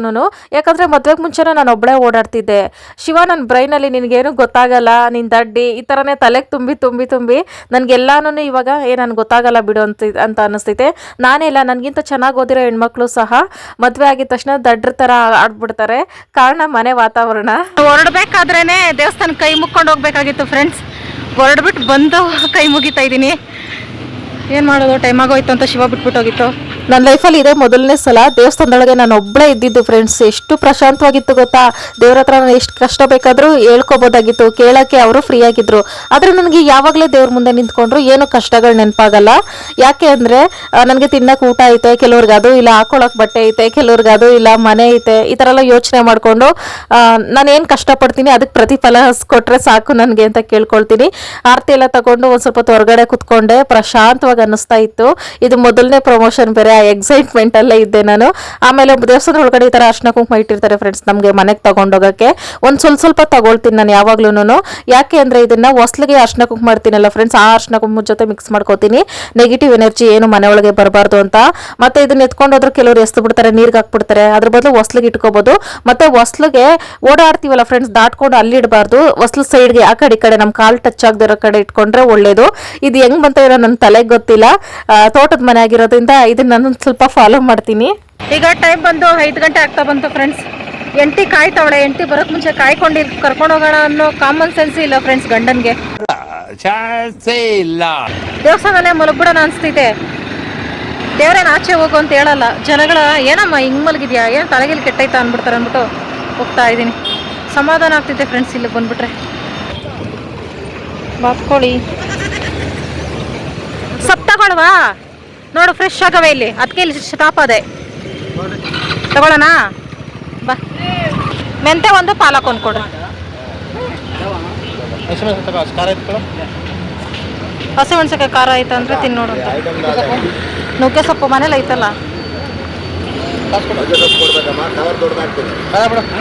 ಯಾಕಂದರೆ ಮದುವೆಗೆ ಮುಂಚೆನೇ ನಾನು ಒಬ್ಬಳೇ ಓಡಾಡ್ತಿದ್ದೆ. ಶಿವ ನನ್ನ ಬ್ರೈನಲ್ಲಿ ನಿನಗೇನು ಗೊತ್ತಾಗಲ್ಲ ನಿನ್ನ ದಡ್ಡಿ, ಈ ಥರನೇ ತಲೆಗೆ ತುಂಬಿ ತುಂಬಿ ತುಂಬಿ ತುಂಬಿ ನನಗೆಲ್ಲಾನು ಇವಾಗ, ಏ, ನನಗೆ ಗೊತ್ತಾಗಲ್ಲ ಬಿಡು ಅಂತ ಅಂತ ಅನ್ನಿಸ್ತೈತೆ. ನಾನೇ ಇಲ್ಲ ನನಗಿಂತ ಚೆನ್ನಾಗಿ ಓದಿರೋ ಹೆಣ್ಮಕ್ಳು ಸಹ ಮದುವೆ ಆಗಿದ ತಕ್ಷಣ ದಡ್ರ ಥರ ಆಡ್ಬಿಡ್ತಾರೆ. ಕಾರಣ ಮನೆ ವಾತಾವರಣ. ಹೊರಡ್ಬೇಕಾದ್ರೇ ದೇವಸ್ಥಾನ ಕೈ ಮುಕ್ಕೊಂಡು ಹೋಗ್ಬೇಕಾಗಿತ್ತು ಫ್ರೆಂಡ್ಸ್ ಹೊರಡ್ಬಿಟ್ಟು ಬಂದು ಕೈ ಮುಗಿತಾ ಇದ್ದೀನಿ. ಏನು ಮಾಡೋದು? ಟೈಮ್ ಆಗೋಯ್ತು ಅಂತ ಶಿವ ಬಿಟ್ಬಿಟ್ಟೋಗಿತ್ತು ನನ್ನ ಲೈಫಲ್ಲಿ ಇದೇ ಮೊದಲನೇ ಸಲ ದೇವಸ್ಥಾನದೊಳಗೆ ನಾನು ಒಬ್ಬಳೇ ಇದ್ದಿದ್ದು ಫ್ರೆಂಡ್ಸ್ ಎಷ್ಟು ಪ್ರಶಾಂತವಾಗಿತ್ತು ಗೊತ್ತಾ? ದೇವ್ರ ಹತ್ರ ನಾನು ಎಷ್ಟು ಕಷ್ಟ ಬೇಕಾದರೂ ಹೇಳ್ಕೋಬೋದಾಗಿತ್ತು. ಕೇಳೋಕ್ಕೆ ಅವರು ಫ್ರೀ ಆಗಿದ್ರು. ಆದರೆ ನನಗೆ ಯಾವಾಗಲೇ ದೇವ್ರ ಮುಂದೆ ನಿಂತ್ಕೊಂಡ್ರು ಏನು ಕಷ್ಟಗಳು ನೆನಪಾಗಲ್ಲ. ಯಾಕೆ ಅಂದರೆ ನನಗೆ ತಿನ್ನಕ್ಕೆ ಊಟ ಐತೆ, ಕೆಲವ್ರಿಗೆ ಅದು ಇಲ್ಲ ಹಾಕೊಳ್ಳೋಕೆ ಬಟ್ಟೆ ಐತೆ, ಕೆಲವ್ರಿಗೆ ಅದು ಇಲ್ಲ, ಮನೆ ಐತೆ, ಈ ಥರ ಎಲ್ಲ ಯೋಚನೆ ಮಾಡಿಕೊಂಡು ನಾನು ಏನು ಕಷ್ಟಪಡ್ತೀನಿ ಅದಕ್ಕೆ ಪ್ರತಿಫಲ ಕೊಟ್ಟರೆ ಸಾಕು ನನಗೆ ಅಂತ ಕೇಳ್ಕೊಳ್ತೀನಿ. ಆರತಿ ಎಲ್ಲ ತಗೊಂಡು ಒಂದು ಸ್ವಲ್ಪ ಹೊರಗಡೆ ಕುತ್ಕೊಂಡೆ, ಪ್ರಶಾಂತವಾಗಿ ಅನ್ನಿಸ್ತಾ ಇತ್ತು. ಇದು ಮೊದಲನೇ ಪ್ರಮೋಷನ್ ಬೇರೆ ಆ ಎಕ್ಸೈಟ್ಮೆಂಟ್ ಅಲ್ಲೇ ಇದ್ದೆ ನಾನು. ಆಮೇಲೆ ದೇವಸ್ಥಾನದ ಒಳಗಡೆ ಈ ತರ ಅರ್ಶನ ಕುಂಕುಮ ಇಟ್ಟಿರ್ತಾರೆ ಫ್ರೆಂಡ್ಸ್ ನಮಗೆ ಮನೆಗೆ ತಗೊಂಡೋಗಕ್ಕೆ. ಒಂದು ಸ್ವಲ್ಪ ಸ್ವಲ್ಪ ತಗೊಳ್ತೀನಿ ನಾನು ಯಾವಾಗ್ಲೂ ಯಾಕೆ ಅಂದ್ರೆ ಇದನ್ನ ಹೊಸ್ಲಿಗೆ ಅರ್ಶನ ಕುಂಕುಮ ಮಾಡ್ತೀನಲ್ಲ ಫ್ರೆಂಡ್ಸ್ ಆ ಅರ್ಶನ ಕುಂಕುಮ ಜೊತೆ ಮಿಕ್ಸ್ ಮಾಡ್ಕೋತೀನಿ. ನೆಗೆಟಿವ್ ಎನರ್ಜಿ ಏನು ಮನೆ ಒಳಗೆ ಬರಬಾರ್ದು ಅಂತ. ಮತ್ತೆ ಇದನ್ನ ಎತ್ಕೊಂಡು ಹೋದ್ರೆ ಕೆಲವರು ಎಸ್ತು ಬಿಡ್ತಾರೆ ನೀರ್ಗೆ ಹಾಕ್ಬಿಡ್ತಾರೆ. ಅದ್ರ ಬದಲು ಹೊಸ್ಲಿಗೆ ಇಟ್ಕೋಬಹುದು ಮತ್ತೆ ಹೊಸ್ಲಿಗೆ ಓಡಾಡ್ತೀವಲ್ಲ ಫ್ರೆಂಡ್ಸ್ ದಾಟ್ಕೊಂಡು ಅಲ್ಲಿ ಇಡಬಾರ್ದು. ಹೊಸ್ಲು ಸೈಡ್ಗೆ ಆ ಕಡೆ ಕಡೆ ನಮ್ಮ ಕಾಲು ಟಚ್ ಆಗದಿರೋ ಕಡೆ ಇಟ್ಕೊಂಡ್ರೆ ಒಳ್ಳೇದು. ಇದು ಹೆಂಗ್ ಬಂತ ಇರೋ ನನ್ನ ತಲೆಗೆ ಗೊತ್ತಿಲ್ಲ. ತೋಟದ ಮನೆ ಆಗಿರೋದ್ರಿಂದ ಇದನ್ನ ನಾನು ಸ್ವಲ್ಪ ಫಾಲೋ ಮಾಡ್ತೀನಿ. ಈಗ ಟೈಮ್ ಬಂದು ಐದು ಗಂಟೆ ಆಗ್ತಾ ಬಂತು ಫ್ರೆಂಡ್ಸ್ ಎಂಟಿ ಕಾಯ್ತಾವಳೆ ಎಂಟಿ ಬರೋಕ್ ಮುಂಚೆ ಕಾಯ್ಕೊಂಡು ಕರ್ಕೊಂಡು ಹೋಗೋಣ ಅನ್ನೋ ಕಾಮನ್ ಸೆನ್ಸ್ ಇಲ್ಲ ಫ್ರೆಂಡ್ಸ್ ಗಂಡನ್ಗೆ. ದೇವಸ್ಥಾನದಲ್ಲೇ ಮಲಗ್ಬಿಡೋಣ ಅನ್ಸ್ತೈತೆ ದೇವ್ರೇನು ಆಚೆ ಹೋಗು ಅಂತ ಹೇಳಲ್ಲ. ಜನಗಳ ಏನಮ್ಮ ಹಿಂಗ್ ಮಲಗಿದ್ಯಾ? ಏನ್ ತಲೆಗೆ ಕೆಟ್ಟೈತ ಅಂದ್ಬಿಡ್ತಾರೆ ಅಂದ್ಬಿಟ್ಟು ಹೋಗ್ತಾ ಇದ್ದೀನಿ. ಸಮಾಧಾನ ಆಗ್ತಿದೆ ಫ್ರೆಂಡ್ಸ್ ಇಲ್ಲಿಗೆ ಬಂದ್ಬಿಟ್ರೆ. ಬಾತ್ಕೊಳ್ಳಿ ತಗೊಳ್ವಾ ನೋಡು ಫ್ರೆಶ್ ಆಗವೆ ಇಲ್ಲಿ. ಅದಕ್ಕೆ ಇಲ್ಲಿ ಸ್ಟಾಪ್ ಅದೆ. ತಗೊಳ್ಳೋಣ? ಬಾ. ಮೆಂತೆ ಒಂದು ಪಾಲಕ್ ಒಂದು ಕೊಡ್ರಿ ಹಸಿಮೆಣ್ಸಿಕಾಯಿ ಖಾರ ಐತೆ ಅಂದ್ರೆ ತಿನ್ನೋಡು ಅಂತ. ನುಗ್ಗೆ ಸೊಪ್ಪು ಮನೇಲಿ ಐತಲ್ಲ?